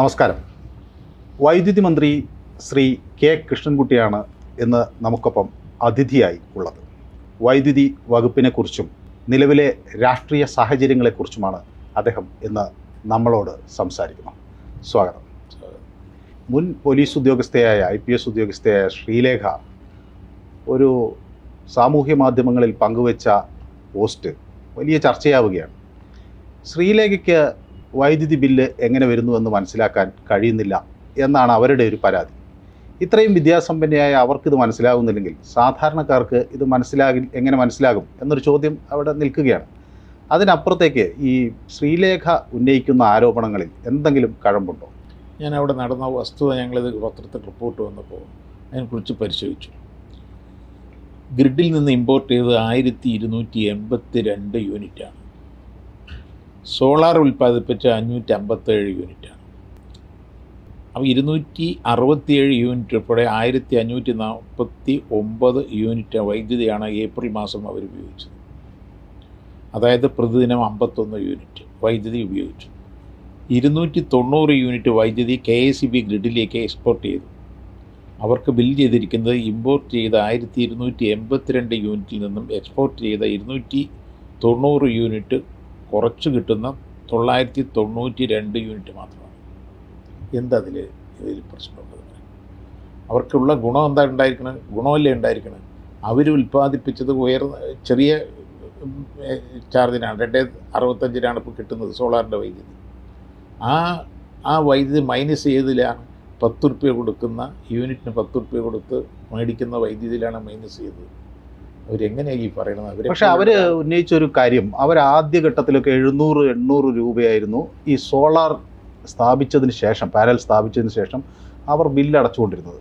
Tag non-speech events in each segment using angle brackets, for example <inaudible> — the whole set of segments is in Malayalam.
നമസ്കാരം. വൈദ്യുതി മന്ത്രി ശ്രീ കെ കൃഷ്ണൻകുട്ടിയാണ് ഇന്ന് നമുക്കൊപ്പം അതിഥിയായി ഉള്ളത്. വൈദ്യുതി വകുപ്പിനെക്കുറിച്ചും നിലവിലെ രാഷ്ട്രീയ സാഹചര്യങ്ങളെക്കുറിച്ചുമാണ് അദ്ദേഹം ഇന്ന് നമ്മളോട് സംസാരിക്കുന്നത്. സ്വാഗതം. മുൻ പോലീസ് ഉദ്യോഗസ്ഥയായ ഐ പി എസ് ഉദ്യോഗസ്ഥയായ ശ്രീലേഖ ഒരു സാമൂഹ്യ മാധ്യമങ്ങളിൽ പങ്കുവച്ച പോസ്റ്റ് വലിയ ചർച്ചയാവുകയാണ്. ശ്രീലേഖയ്ക്ക് വൈദ്യുതി ബില്ല് എങ്ങനെ വരുന്നുവെന്ന് മനസ്സിലാക്കാൻ കഴിയുന്നില്ല എന്നാണ് അവരുടെ ഒരു പരാതി. ഇത്രയും വിദ്യാസമ്പന്നയായ അവർക്കിത് മനസ്സിലാകുന്നില്ലെങ്കിൽ സാധാരണക്കാർക്ക് ഇത് മനസ്സിലാകി എങ്ങനെ മനസ്സിലാകും എന്നൊരു ചോദ്യം അവിടെ നിൽക്കുകയാണ്. അതിനപ്പുറത്തേക്ക് ഈ ശ്രീലേഖ ഉന്നയിക്കുന്ന ആരോപണങ്ങളിൽ എന്തെങ്കിലും കഴമ്പുണ്ടോ? ഞാൻ അവിടെ നടന്ന വസ്തുത ഞങ്ങളിത് പത്രത്തിൽ റിപ്പോർട്ട് വന്നപ്പോൾ അതിനെക്കുറിച്ച് പരിശോധിച്ചു. ഗ്രിഡിൽ നിന്ന് ഇമ്പോർട്ട് ചെയ്തത് ആയിരത്തി ഇരുന്നൂറ്റി എൺപത്തി രണ്ട് യൂണിറ്റാണ്. സോളാർ ഉൽപ്പാദിപ്പിച്ച അഞ്ഞൂറ്റി അമ്പത്തേഴ് യൂണിറ്റാണ്. അപ്പോൾ ഇരുന്നൂറ്റി അറുപത്തിയേഴ് യൂണിറ്റ് ഉൾപ്പെടെ ആയിരത്തി അഞ്ഞൂറ്റി നാൽപ്പത്തി ഒമ്പത് യൂണിറ്റ് വൈദ്യുതിയാണ് ഏപ്രിൽ മാസം അവർ ഉപയോഗിച്ചത്. അതായത് പ്രതിദിനം അമ്പത്തൊന്ന് യൂണിറ്റ് വൈദ്യുതി ഉപയോഗിച്ചു. ഇരുന്നൂറ്റി തൊണ്ണൂറ് യൂണിറ്റ് വൈദ്യുതി കെ എസ് ഇ ബി ഗ്രിഡിലേക്ക് എക്സ്പോർട്ട് ചെയ്തു. അവർക്ക് ബിൽ ചെയ്തിരിക്കുന്നത് ഇമ്പോർട്ട് ചെയ്ത ആയിരത്തി ഇരുന്നൂറ്റി എൺപത്തിരണ്ട് യൂണിറ്റിൽ നിന്നും എക്സ്പോർട്ട് ചെയ്ത ഇരുന്നൂറ്റി തൊണ്ണൂറ് യൂണിറ്റ് കുറച്ച് കിട്ടുന്ന തൊള്ളായിരത്തി തൊണ്ണൂറ്റി രണ്ട് യൂണിറ്റ് മാത്രമാണ്. എന്തതിൽ ഇതിൽ പ്രശ്നമുള്ളത്? അവർക്കുള്ള ഗുണം എന്താ ഉണ്ടായിരിക്കണം? ഗുണമല്ലേ ഉണ്ടായിരിക്കണം? അവർ ഉൽപ്പാദിപ്പിച്ചത് ഉയർന്ന ചെറിയ ചാർജിനാണ്. രണ്ടേ അറുപത്തഞ്ചിനാണ് ഇപ്പോൾ കിട്ടുന്നത് സോളാറിന്റെ വൈദ്യുതി. ആ ആ വൈദ്യുതി മൈനസ് ചെയ്തതിലാണ് പത്ത് റുപ്യ കൊടുക്കുന്ന യൂണിറ്റിന് പത്ത് റുപ്യ കൊടുത്ത് മേടിക്കുന്ന വൈദ്യുതിയിലാണ് മൈനസ് ചെയ്തത്. അവരെങ്ങനെയാണ് ഈ പറയണത് അവർ പക്ഷെ അവർ ഉന്നയിച്ച ഒരു കാര്യം അവർ ആദ്യ ഘട്ടത്തിലൊക്കെ എഴുന്നൂറ് എണ്ണൂറ് രൂപയായിരുന്നു ഈ സോളാർ സ്ഥാപിച്ചതിന് ശേഷം പാനൽ സ്ഥാപിച്ചതിന് ശേഷം അവർ ബില്ല് അടച്ചുകൊണ്ടിരുന്നത്.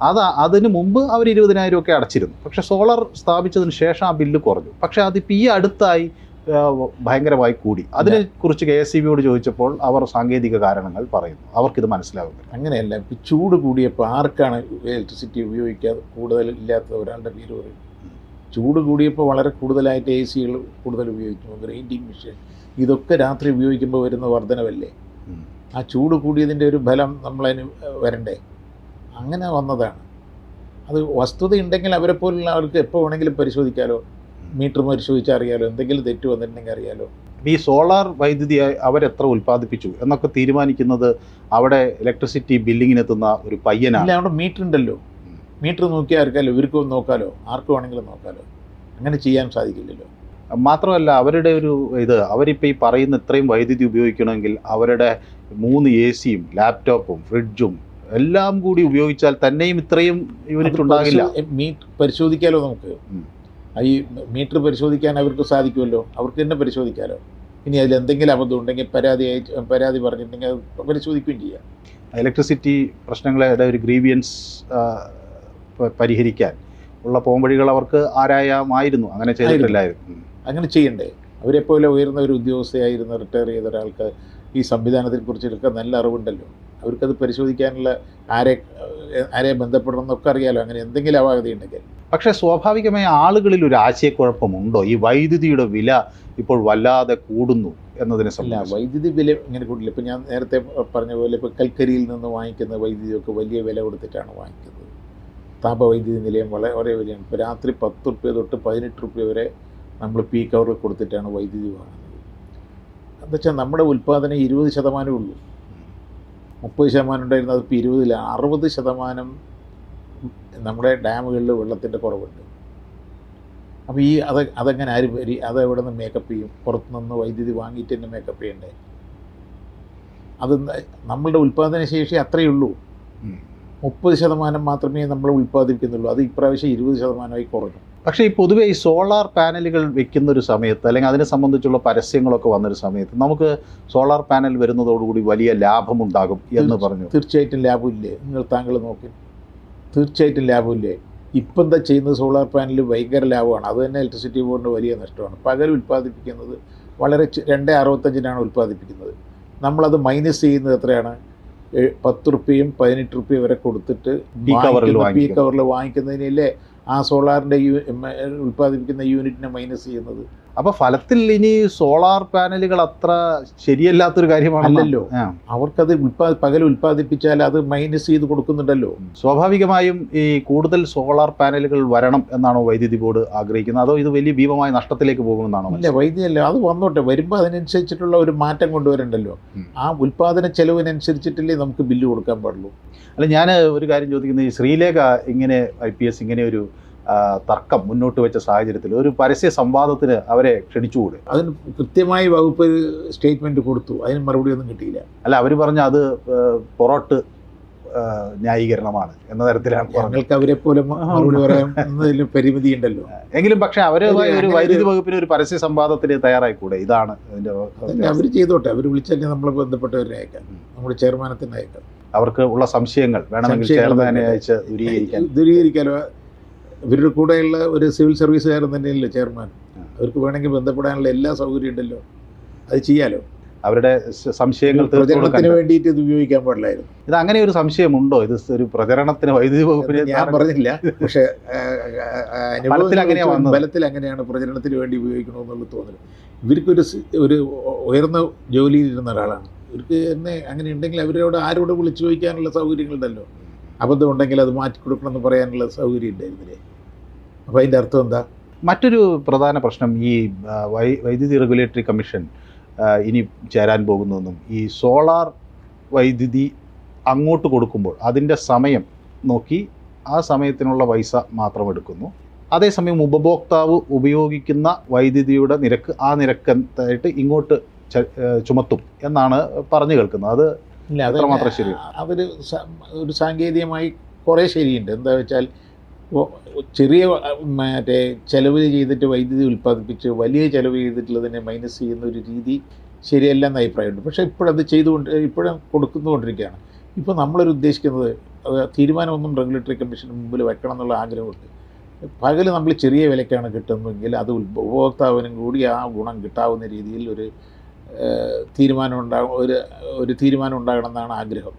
അത് അതിന് മുമ്പ് അവർ ഇരുപതിനായിരം ഒക്കെ അടച്ചിരുന്നു. പക്ഷെ സോളാർ സ്ഥാപിച്ചതിന് ശേഷം ആ ബില്ല് കുറഞ്ഞു. പക്ഷെ അതിപ്പോൾ ഈ അടുത്തായി ഭയങ്കരമായി കൂടി. അതിനെക്കുറിച്ച് കെ എസ് സി ബിയോട് ചോദിച്ചപ്പോൾ അവർ സാങ്കേതിക കാരണങ്ങൾ പറയുന്നു. അവർക്കിത് മനസ്സിലാകുന്നില്ല അങ്ങനെയല്ല ഇപ്പം ചൂട് കൂടിയപ്പോൾ ആർക്കാണ് ഇലക്ട്രിസിറ്റി ഉപയോഗിക്കാതെ കൂടുതൽ ഇല്ലാത്ത ഒരാളുടെ പേര് പറയും ചൂട് കൂടിയപ്പോൾ വളരെ കൂടുതലായിട്ട് എ സികൾ കൂടുതൽ ഉപയോഗിക്കും ഗ്രൈൻഡിങ് മെഷീൻ. ഇതൊക്കെ രാത്രി ഉപയോഗിക്കുമ്പോൾ വരുന്ന വർധനവല്ലേ? ആ ചൂട് കൂടിയതിന്റെ ഒരു ഫലം നമ്മളതിന് വരണ്ടേ? അങ്ങനെ വന്നതാണ്. അത് വസ്തുത ഉണ്ടെങ്കിൽ അവരെ പോലുള്ള ആൾക്ക് എപ്പോൾ വേണമെങ്കിലും പരിശോധിക്കാലോ? മീറ്റർ പരിശോധിച്ചാൽ അറിയാലോ? എന്തെങ്കിലും തെറ്റ് വന്നിട്ടുണ്ടെങ്കിൽ അറിയാലോ? ഈ സോളാർ വൈദ്യുതി അവരെത്ര ഉൽപ്പാദിപ്പിച്ചു എന്നൊക്കെ തീരുമാനിക്കുന്നത് അവിടെ ഇലക്ട്രിസിറ്റി ബില്ലിങ്ങിനെത്തുന്ന ഒരു പയ്യനാണ്. അവിടെ മീറ്റർ ഉണ്ടല്ലോ. മീറ്റർ നോക്കിയാൽ ആർക്കാലോ? ഇവർക്കും നോക്കാലോ? ആർക്കു വേണമെങ്കിലും നോക്കാലോ? അങ്ങനെ ചെയ്യാൻ സാധിക്കില്ലല്ലോ. മാത്രമല്ല അവരുടെ ഒരു ഇത് അവരിപ്പോൾ ഈ പറയുന്ന ഇത്രയും വൈദ്യുതി ഉപയോഗിക്കണമെങ്കിൽ അവരുടെ മൂന്ന് എ സിയും ലാപ്ടോപ്പും ഫ്രിഡ്ജും എല്ലാം കൂടി ഉപയോഗിച്ചാൽ തന്നെയും ഇത്രയും യൂണിറ്റ് ഉണ്ടാകില്ല. മീറ്റ് പരിശോധിക്കാലോ നമുക്ക്. ഈ മീറ്റർ പരിശോധിക്കാൻ അവർക്ക് സാധിക്കുമല്ലോ? അവർക്ക് തന്നെ പരിശോധിക്കാലോ? ഇനി അതിൽ എന്തെങ്കിലും അബദ്ധം ഉണ്ടെങ്കിൽ പരാതി അയച്ച് പരാതി പറഞ്ഞിട്ടുണ്ടെങ്കിൽ അത് പരിശോധിക്കുകയും ചെയ്യാം. ഇലക്ട്രിസിറ്റി പ്രശ്നങ്ങളുടെ ഒരു ഗ്രീവിയൻസ് പരിഹരിക്കാൻ. ഉള്ള പോംവഴികൾ അവർക്ക് ആരായമായിരുന്നു. അങ്ങനെ ചെയ്തിട്ടില്ലായിരുന്നു. അങ്ങനെ ചെയ്യണ്ടേ. അവരെപ്പോലെ ഉയർന്ന ഒരു ഉദ്യോഗസ്ഥയായിരുന്ന റിട്ടയർ ചെയ്ത ഒരാൾക്ക് ഈ സംവിധാനത്തെക്കുറിച്ചൊക്കെ നല്ല അറിവുണ്ടല്ലോ. അവർക്കത് പരിശോധിക്കാനുള്ള ആരെ ആരെ ബന്ധപ്പെടണം എന്നൊക്കെ അറിയാലോ. അങ്ങനെ എന്തെങ്കിലും അപാകത ഉണ്ടെങ്കിൽ. പക്ഷേ സ്വാഭാവികമായി ആളുകളിൽ ഒരു ആശയക്കുഴപ്പമുണ്ടോ? ഈ വൈദ്യുതിയുടെ വില ഇപ്പോൾ വല്ലാതെ കൂടുന്നു എന്നതിനെ സംബന്ധിച്ച്. വൈദ്യുതി വില ഇങ്ങനെ കൂടില്ല. ഇപ്പം ഞാൻ നേരത്തെ പറഞ്ഞ പോലെ ഇപ്പോൾ കൽക്കരിയിൽ നിന്ന് വാങ്ങിക്കുന്ന വൈദ്യുതിയൊക്കെ വലിയ വില കൊടുത്തിട്ടാണ് വാങ്ങിക്കുന്നത്. താപവൈദ്യുതി നിലയം വളരെ വലിയ ഇപ്പോൾ രാത്രി പത്ത് റുപ്യ തൊട്ട് പതിനെട്ട് റുപ്യ വരെ നമ്മൾ പീക്ക് അവറിൽ കൊടുത്തിട്ടാണ് വൈദ്യുതി വാങ്ങുന്നത്. എന്താ വെച്ചാൽ നമ്മുടെ ഉൽപ്പാദനം ഇരുപത് ശതമാനമേ ഉള്ളൂ. മുപ്പത് ശതമാനം ഉണ്ടായിരുന്ന ഇപ്പോൾ ഇരുപതില്ല അറുപത് ശതമാനം നമ്മുടെ ഡാമുകളിൽ വെള്ളത്തിന്റെ കുറവുണ്ട്. അപ്പോൾ ഈ അത് അതെങ്ങനെ ആര് അത് എവിടെ നിന്ന് മേക്കപ്പ് ചെയ്യും? പുറത്തുനിന്ന് വൈദ്യുതി വാങ്ങിയിട്ട് തന്നെ മേക്കപ്പ് ചെയ്യണ്ടേ? അത് നമ്മളുടെ ഉൽപ്പാദന ശേഷി അത്രയേ ഉള്ളൂ. മുപ്പത് ശതമാനം മാത്രമേ നമ്മൾ ഉൽപ്പാദിപ്പിക്കുന്നുള്ളൂ. അത് ഇപ്രാവശ്യം ഇരുപത് ശതമാനമായി കുറഞ്ഞു. പക്ഷേ ഈ പൊതുവെ ഈ സോളാർ പാനലുകൾ വെക്കുന്ന ഒരു സമയത്ത് അല്ലെങ്കിൽ അതിനെ സംബന്ധിച്ചുള്ള പരസ്യങ്ങളൊക്കെ വന്നൊരു സമയത്ത് നമുക്ക് സോളാർ പാനൽ വരുന്നതോടുകൂടി വലിയ ലാഭമുണ്ടാകും എന്ന് പറഞ്ഞു. തീർച്ചയായിട്ടും ലാഭമില്ലേ? നിങ്ങൾ താങ്കൾ നോക്കി. തീർച്ചയായിട്ടും ലാഭമില്ലേ? ഇപ്പം എന്താ ചെയ്യുന്നത്? സോളാർ പാനൽ ഭയങ്കര ലാഭമാണ്. അത് തന്നെ ഇലക്ട്രിസിറ്റി ബോർഡിന് വലിയ നഷ്ടമാണ്. പകൽ ഉൽപ്പാദിപ്പിക്കുന്നത് വളരെ രണ്ടേ അറുപത്തഞ്ചിനാണ് ഉൽപ്പാദിപ്പിക്കുന്നത്. നമ്മളത് മൈനസ് ചെയ്യുന്നത് എത്രയാണ്? പത്ത് റുപ്യയും പതിനെട്ട് റുപ്യ വരെ കൊടുത്തിട്ട് ബി കവറിൽ കവറിൽ വാങ്ങിക്കുന്നതിനല്ലേ ആ സോളാറിന്റെ യൂ ഉൽപ്പാദിപ്പിക്കുന്ന യൂണിറ്റിനെ മൈനസ് ചെയ്യുന്നത്. അപ്പൊ ഫലത്തിൽ ഇനി സോളാർ പാനലുകൾ അത്ര ശരിയല്ലാത്തൊരു കാര്യമാണല്ലോ. അവർക്കത് ഉൽപാ പകൽ ഉൽപ്പാദിപ്പിച്ചാൽ അത് മൈനസ് ചെയ്ത് കൊടുക്കുന്നുണ്ടല്ലോ. സ്വാഭാവികമായും ഈ കൂടുതൽ സോളാർ പാനലുകൾ വരണം എന്നാണോ വൈദ്യുതി ബോർഡ് ആഗ്രഹിക്കുന്നത്? അതോ ഇത് വലിയ ഭീമമായ നഷ്ടത്തിലേക്ക് പോകുമെന്നാണോ ഇല്ല വൈദ്യുതിയല്ല അത് വന്നോട്ടെ. വരുമ്പോൾ അതിനനുസരിച്ചിട്ടുള്ള ഒരു മാറ്റം കൊണ്ടുവരണ്ടല്ലോ. ആ ഉൽപാദന ചെലവിനനുസരിച്ചിട്ടല്ലേ നമുക്ക് ബില്ല് കൊടുക്കാൻ പാടുള്ളൂ. അല്ല ഞാൻ ഒരു കാര്യം ചോദിക്കുന്നത് ഈ ശ്രീലേഖ ഇങ്ങനെ ഐ പി എസ് ഇങ്ങനെ ഒരു തർക്കം മുന്നോട്ട് വെച്ച സാഹചര്യത്തിൽ ഒരു പരസ്യ സംവാദത്തിന് അവരെ ക്ഷണിച്ചുകൂടെ? അതിന് കൃത്യമായി വകുപ്പ് സ്റ്റേറ്റ്മെന്റ് കൊടുത്തു. അതിന് മറുപടി ഒന്നും കിട്ടിയില്ല. അല്ല അവർ പറഞ്ഞ അത് പൊറോട്ട് ന്യായീകരണമാണ് എന്ന തരത്തിലാണ് ഞങ്ങൾക്ക് അവരെ പോലെ മറുപടി പറയാൻ പരിമിതി ഉണ്ടല്ലോ എങ്കിലും പക്ഷെ അവർ ഒരു വൈദ്യുതി വകുപ്പിന് ഒരു പരസ്യ സംവാദത്തിന് തയ്യാറായിക്കൂടെ? ഇതാണ് അതിന്റെ അതല്ല അവർ ചെയ്തോട്ടെ. അവർ വിളിച്ചാൽ നമ്മളെ ബന്ധപ്പെട്ടവരെ അയക്കാം നമ്മുടെ ചെയർമാനെ തന്നെ അയക്കാം അവർക്ക് ഉള്ള സംശയങ്ങൾ വേണമെങ്കിൽ ചെയർമാനെ. അയച്ച് ദൂരീകരിക്കാൻ. ദൂരീകരിക്കാലോ? ഇവരുടെ കൂടെയുള്ള ഒരു സിവിൽ സർവീസുകാരൻ തന്നെയല്ലേ ചെയർമാൻ. അവർക്ക് വേണമെങ്കിൽ ബന്ധപ്പെടാനുള്ള എല്ലാ സൗകര്യം ഉണ്ടല്ലോ. അത് ചെയ്യാലോ? അവരുടെ സംശയങ്ങൾ പ്രചരണത്തിന് വേണ്ടിയിട്ട് ഇത് ഉപയോഗിക്കാൻ പാടില്ലായിരുന്നു. ഇത് അങ്ങനെ ഒരു സംശയമുണ്ടോ? ഇത് ഒരു പ്രചരണത്തിന് വൈദ്യുതി വകുപ്പിന് ഞാൻ പറഞ്ഞില്ല. പക്ഷേ. ബലത്തിൽ അങ്ങനെയാണ് പ്രചരണത്തിന് വേണ്ടി ഉപയോഗിക്കണമെന്നുള്ള തോന്നൽ ഇവർക്കൊരു ഒരു ഉയർന്ന ജോലിയിലിരുന്ന ഒരാളാണ്. ഇവർക്ക് തന്നെ അങ്ങനെ ഉണ്ടെങ്കിൽ അവരോട് ആരോട് വിളിച്ചു ചോദിക്കാനുള്ള സൗകര്യങ്ങളുണ്ടല്ലോ. അബദ്ധം ഉണ്ടെങ്കിൽ അത് മാറ്റി കൊടുക്കണമെന്ന് പറയാനുള്ള സൗകര്യം ഉണ്ടായിരുന്നില്ലേ അപ്പോൾ അതിന്റെ അർത്ഥം എന്താ? മറ്റൊരു പ്രധാന പ്രശ്നം ഈ വൈ- വൈദ്യുതി റെഗുലേറ്ററി കമ്മീഷൻ ഇനി ചേരാൻ പോകുന്നതെന്നും ഈ സോളാർ വൈദ്യുതി അങ്ങോട്ട് കൊടുക്കുമ്പോൾ അതിന്റെ സമയം നോക്കി ആ സമയത്തിനുള്ള പൈസ മാത്രം എടുക്കുന്നു. അതേസമയം ഉപഭോക്താവ് ഉപയോഗിക്കുന്ന വൈദ്യുതിയുടെ നിരക്ക് ആ നിരക്കായിട്ട് ഇങ്ങോട്ട് ചുമത്തും എന്നാണ് പറഞ്ഞു കേൾക്കുന്നത്. അത് ഇല്ല അത്രമാത്രം ശരി? അവർ ഒരു സാങ്കേതികമായി കുറേ ശരിയുണ്ട്. എന്താ വെച്ചാൽ ചെറിയ മറ്റേ ചെലവ് ചെയ്തിട്ട് വൈദ്യുതി ഉൽപ്പാദിപ്പിച്ച് വലിയ ചെലവ് ചെയ്തിട്ടുള്ളതിനെ മൈനസ് ചെയ്യുന്ന ഒരു രീതി ശരിയല്ല എന്ന അഭിപ്രായമുണ്ട്. പക്ഷേ ഇപ്പോഴത് ചെയ്തുകൊണ്ട് ഇപ്പോഴും കൊടുക്കുന്നുകൊണ്ടിരിക്കുകയാണ് ഇപ്പോൾ നമ്മളൊരു ഉദ്ദേശിക്കുന്നത് അത് തീരുമാനമൊന്നും റെഗുലേറ്ററി കമ്മീഷന് മുമ്പിൽ വെക്കണം എന്നുള്ള ആഗ്രഹമുണ്ട്. പകൽ നമ്മൾ ചെറിയ വിലക്കാണ് കിട്ടുന്നതെങ്കിൽ അത് ഉപഭോക്താവിനും കൂടി ആ ഗുണം കിട്ടാവുന്ന രീതിയിൽ ഒരു തീരുമാനം ഉണ്ടാകും ഒരു ഒരു തീരുമാനം ഉണ്ടാകണമെന്നാണ് ആഗ്രഹം.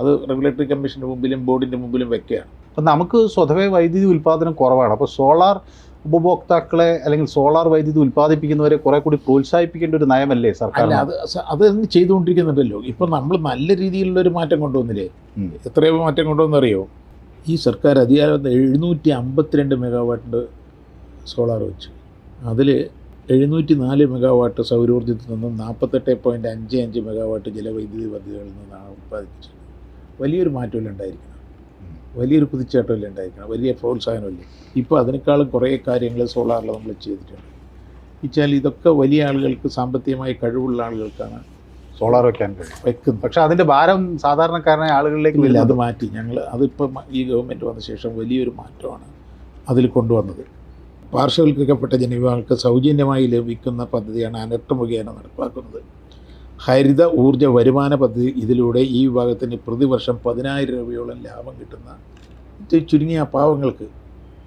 അത് റെഗുലേറ്ററി കമ്മീഷന്റെ മുമ്പിലും ബോർഡിന്റെ മുമ്പിലും വെക്കുകയാണ്. അപ്പം നമുക്ക് സ്വതവേ വൈദ്യുതി ഉൽപ്പാദനം കുറവാണ്. അപ്പോൾ സോളാർ ഉപഭോക്താക്കളെ അല്ലെങ്കിൽ സോളാർ വൈദ്യുതി ഉൽപ്പാദിപ്പിക്കുന്നവരെ കുറെ കൂടി പ്രോത്സാഹിപ്പിക്കേണ്ട ഒരു നയമല്ലേ സർക്കാർ അല്ല അത് അത് ചെയ്തുകൊണ്ടിരിക്കുന്നുണ്ടല്ലോ. ഇപ്പം നമ്മൾ നല്ല രീതിയിലുള്ള ഒരു മാറ്റം കൊണ്ടുവന്നില്ലേ? എത്രയോ മാറ്റം കൊണ്ടുവന്നറിയോ? ഈ സർക്കാർ അധികാരം എഴുന്നൂറ്റി അമ്പത്തിരണ്ട് മെഗാവാട്ടിന്റെ സോളാർ വെച്ചു. അതിൽ എഴുന്നൂറ്റി നാല് മെഗാവാട്ട് സൗരോർജത്തിൽ നിന്നും നാൽപ്പത്തെട്ട് പോയിന്റ് അഞ്ച് അഞ്ച് മെഗാവാട്ട് ജലവൈദ്യുതി പദ്ധതികളിൽ നിന്നാണ് ഉത്പാദിപ്പിച്ചത്. വലിയൊരു മാറ്റമല്ലേ ഉണ്ടായിരിക്കണം? വലിയൊരു കുതിച്ചാട്ടമല്ലേ ഉണ്ടായിരിക്കണം? വലിയ പ്രോത്സാഹനമല്ലേ? ഇപ്പോൾ അതിനേക്കാളും കുറേ കാര്യങ്ങൾ സോളാറിൽ നമ്മൾ ചെയ്തിട്ടുണ്ട്. വെച്ചാൽ ഇതൊക്കെ വലിയ ആളുകൾക്ക് സാമ്പത്തികമായി കഴിവുള്ള ആളുകൾക്കാണ് സോളാർ വെക്കാൻ കഴിയും. വെക്കുന്നത്. പക്ഷേ അതിന്റെ ഭാരം സാധാരണക്കാരനായ ആളുകളിലേക്ക് ഇല്ല അത് മാറ്റി. ഞങ്ങൾ അതിപ്പോൾ ഈ ഗവൺമെന്റ് വന്ന ശേഷം വലിയൊരു മാറ്റമാണ് അതിൽ കൊണ്ടുവന്നത്. പാർശ്വവൽക്കരിക്കപ്പെട്ട ജനവിഭാഗങ്ങൾക്ക് സൗജന്യമായി ലഭിക്കുന്ന പദ്ധതിയാണ് അനർട്ട് മുഖേന നടപ്പാക്കുന്നത്. ഹരിത ഊർജ വരുമാന പദ്ധതി ഇതിലൂടെ ഈ വിഭാഗത്തിന് പ്രതിവർഷം പതിനായിരം രൂപയോളം ലാഭം കിട്ടുന്ന ചുരുങ്ങിയ പാവങ്ങൾക്ക്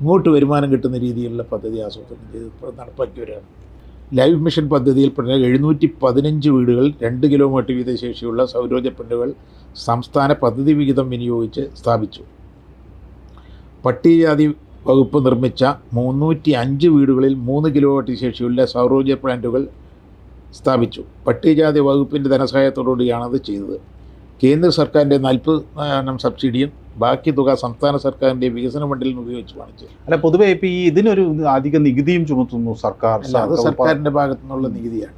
ഇങ്ങോട്ട് വരുമാനം കിട്ടുന്ന രീതിയിലുള്ള പദ്ധതി ആസൂത്രണം ചെയ്ത് നടപ്പാക്കി വരികയാണ്. ലൈഫ് മിഷൻ പദ്ധതിയിൽ പെട്ട എഴുന്നൂറ്റി പതിനഞ്ച് വീടുകൾ രണ്ട് കിലോമീറ്റർ വീത ശേഷിയുള്ള സൗരോർജ പ്ലാന്റുകൾ സംസ്ഥാന പദ്ധതി വിഹിതം വിനിയോഗിച്ച് സ്ഥാപിച്ചു. പട്ടികജാതി വകുപ്പ് നിർമ്മിച്ച മുന്നൂറ്റി അഞ്ച് വീടുകളിൽ മൂന്ന് കിലോവാട്ട് ശേഷിയുള്ള സൗരോർജ പ്ലാന്റുകൾ സ്ഥാപിച്ചു. പട്ടികജാതി വകുപ്പിന്റെ ധനസഹായത്തോടുകൂടിയാണ് അത് ചെയ്തത്. കേന്ദ്ര സർക്കാരിന്റെ നാൽപ്പത് ശതമാനം സബ്സിഡിയും ബാക്കി തുക സംസ്ഥാന സർക്കാരിന്റെ വികസന മണ്ഡലിൽ നിന്ന് ഉപയോഗിച്ച് വാങ്ങിച്ചു അല്ല പൊതുവെ ഇപ്പം ഈ ഇതിനൊരു അധിക നികുതിയും ചുമത്തുന്നു സർക്കാർ. അത് സർക്കാരിന്റെ ഭാഗത്തു നിന്നുള്ള നികുതിയാണ്.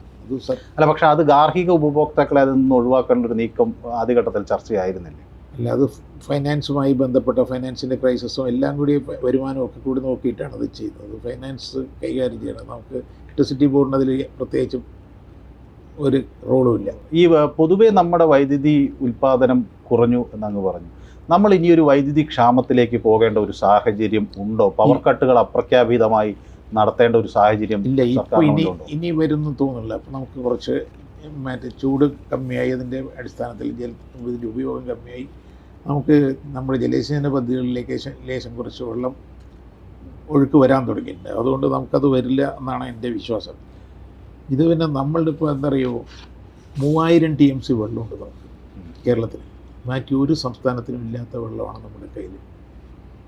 അല്ല പക്ഷേ അത് ഗാർഹിക ഉപഭോക്താക്കളെ അതിൽ നിന്ന് ഒഴിവാക്കേണ്ട ഒരു നീക്കം ആദ്യഘട്ടത്തിൽ ചർച്ചയായിരുന്നില്ലേ? അല്ല അത് ഫൈനാൻസുമായി ബന്ധപ്പെട്ട ഫൈനാൻസിന്റെ ക്രൈസിസും എല്ലാം കൂടി വരുമാനവും ഒക്കെ കൂടി നോക്കിയിട്ടാണ് അത് ചെയ്യുന്നത്. ഫൈനാൻസ് കൈകാര്യം ചെയ്യണം. നമുക്ക് ഇലക്ട്രിസിറ്റി ബോർഡിന് അതിൽ പ്രത്യേകിച്ച് ഒരു റോളും ഇല്ല. ഈ പൊതുവേ നമ്മുടെ വൈദ്യുതി ഉൽപ്പാദനം കുറഞ്ഞു എന്നങ്ങ് പറഞ്ഞു. നമ്മൾ ഇനി ഒരു വൈദ്യുതി ക്ഷാമത്തിലേക്ക് പോകേണ്ട ഒരു സാഹചര്യം ഉണ്ടോ? പവർ കട്ടുകൾ അപ്രഖ്യാപിതമായി നടത്തേണ്ട ഒരു സാഹചര്യം ഇല്ല ഇപ്പോൾ ഇനി ഇനി വരുന്നു തോന്നുന്നില്ല. അപ്പോൾ നമുക്ക് കുറച്ച് മറ്റേ ചൂട് കമ്മിയായി അതിന്റെ അടിസ്ഥാനത്തിൽ ജലത്തിന്റെ ഉപയോഗം കമ്മിയായി. നമുക്ക് നമ്മുടെ ജലസേചന പദ്ധതികളിലേക്ക് ലേശം- കുറച്ച് വെള്ളം ഒഴുക്ക് വരാൻ തുടങ്ങിയിട്ടുണ്ട്. അതുകൊണ്ട് നമുക്കത് വരില്ല എന്നാണ് എന്റെ വിശ്വാസം. ഇത് പിന്നെ നമ്മളുടെ ഇപ്പോൾ എന്താ പറയുക മൂവായിരം ടി എം സി വെള്ളമുണ്ട് നമുക്ക് കേരളത്തിൽ ബാക്കി ഒരു സംസ്ഥാനത്തിനും ഇല്ലാത്ത വെള്ളമാണ് നമ്മുടെ കയ്യിൽ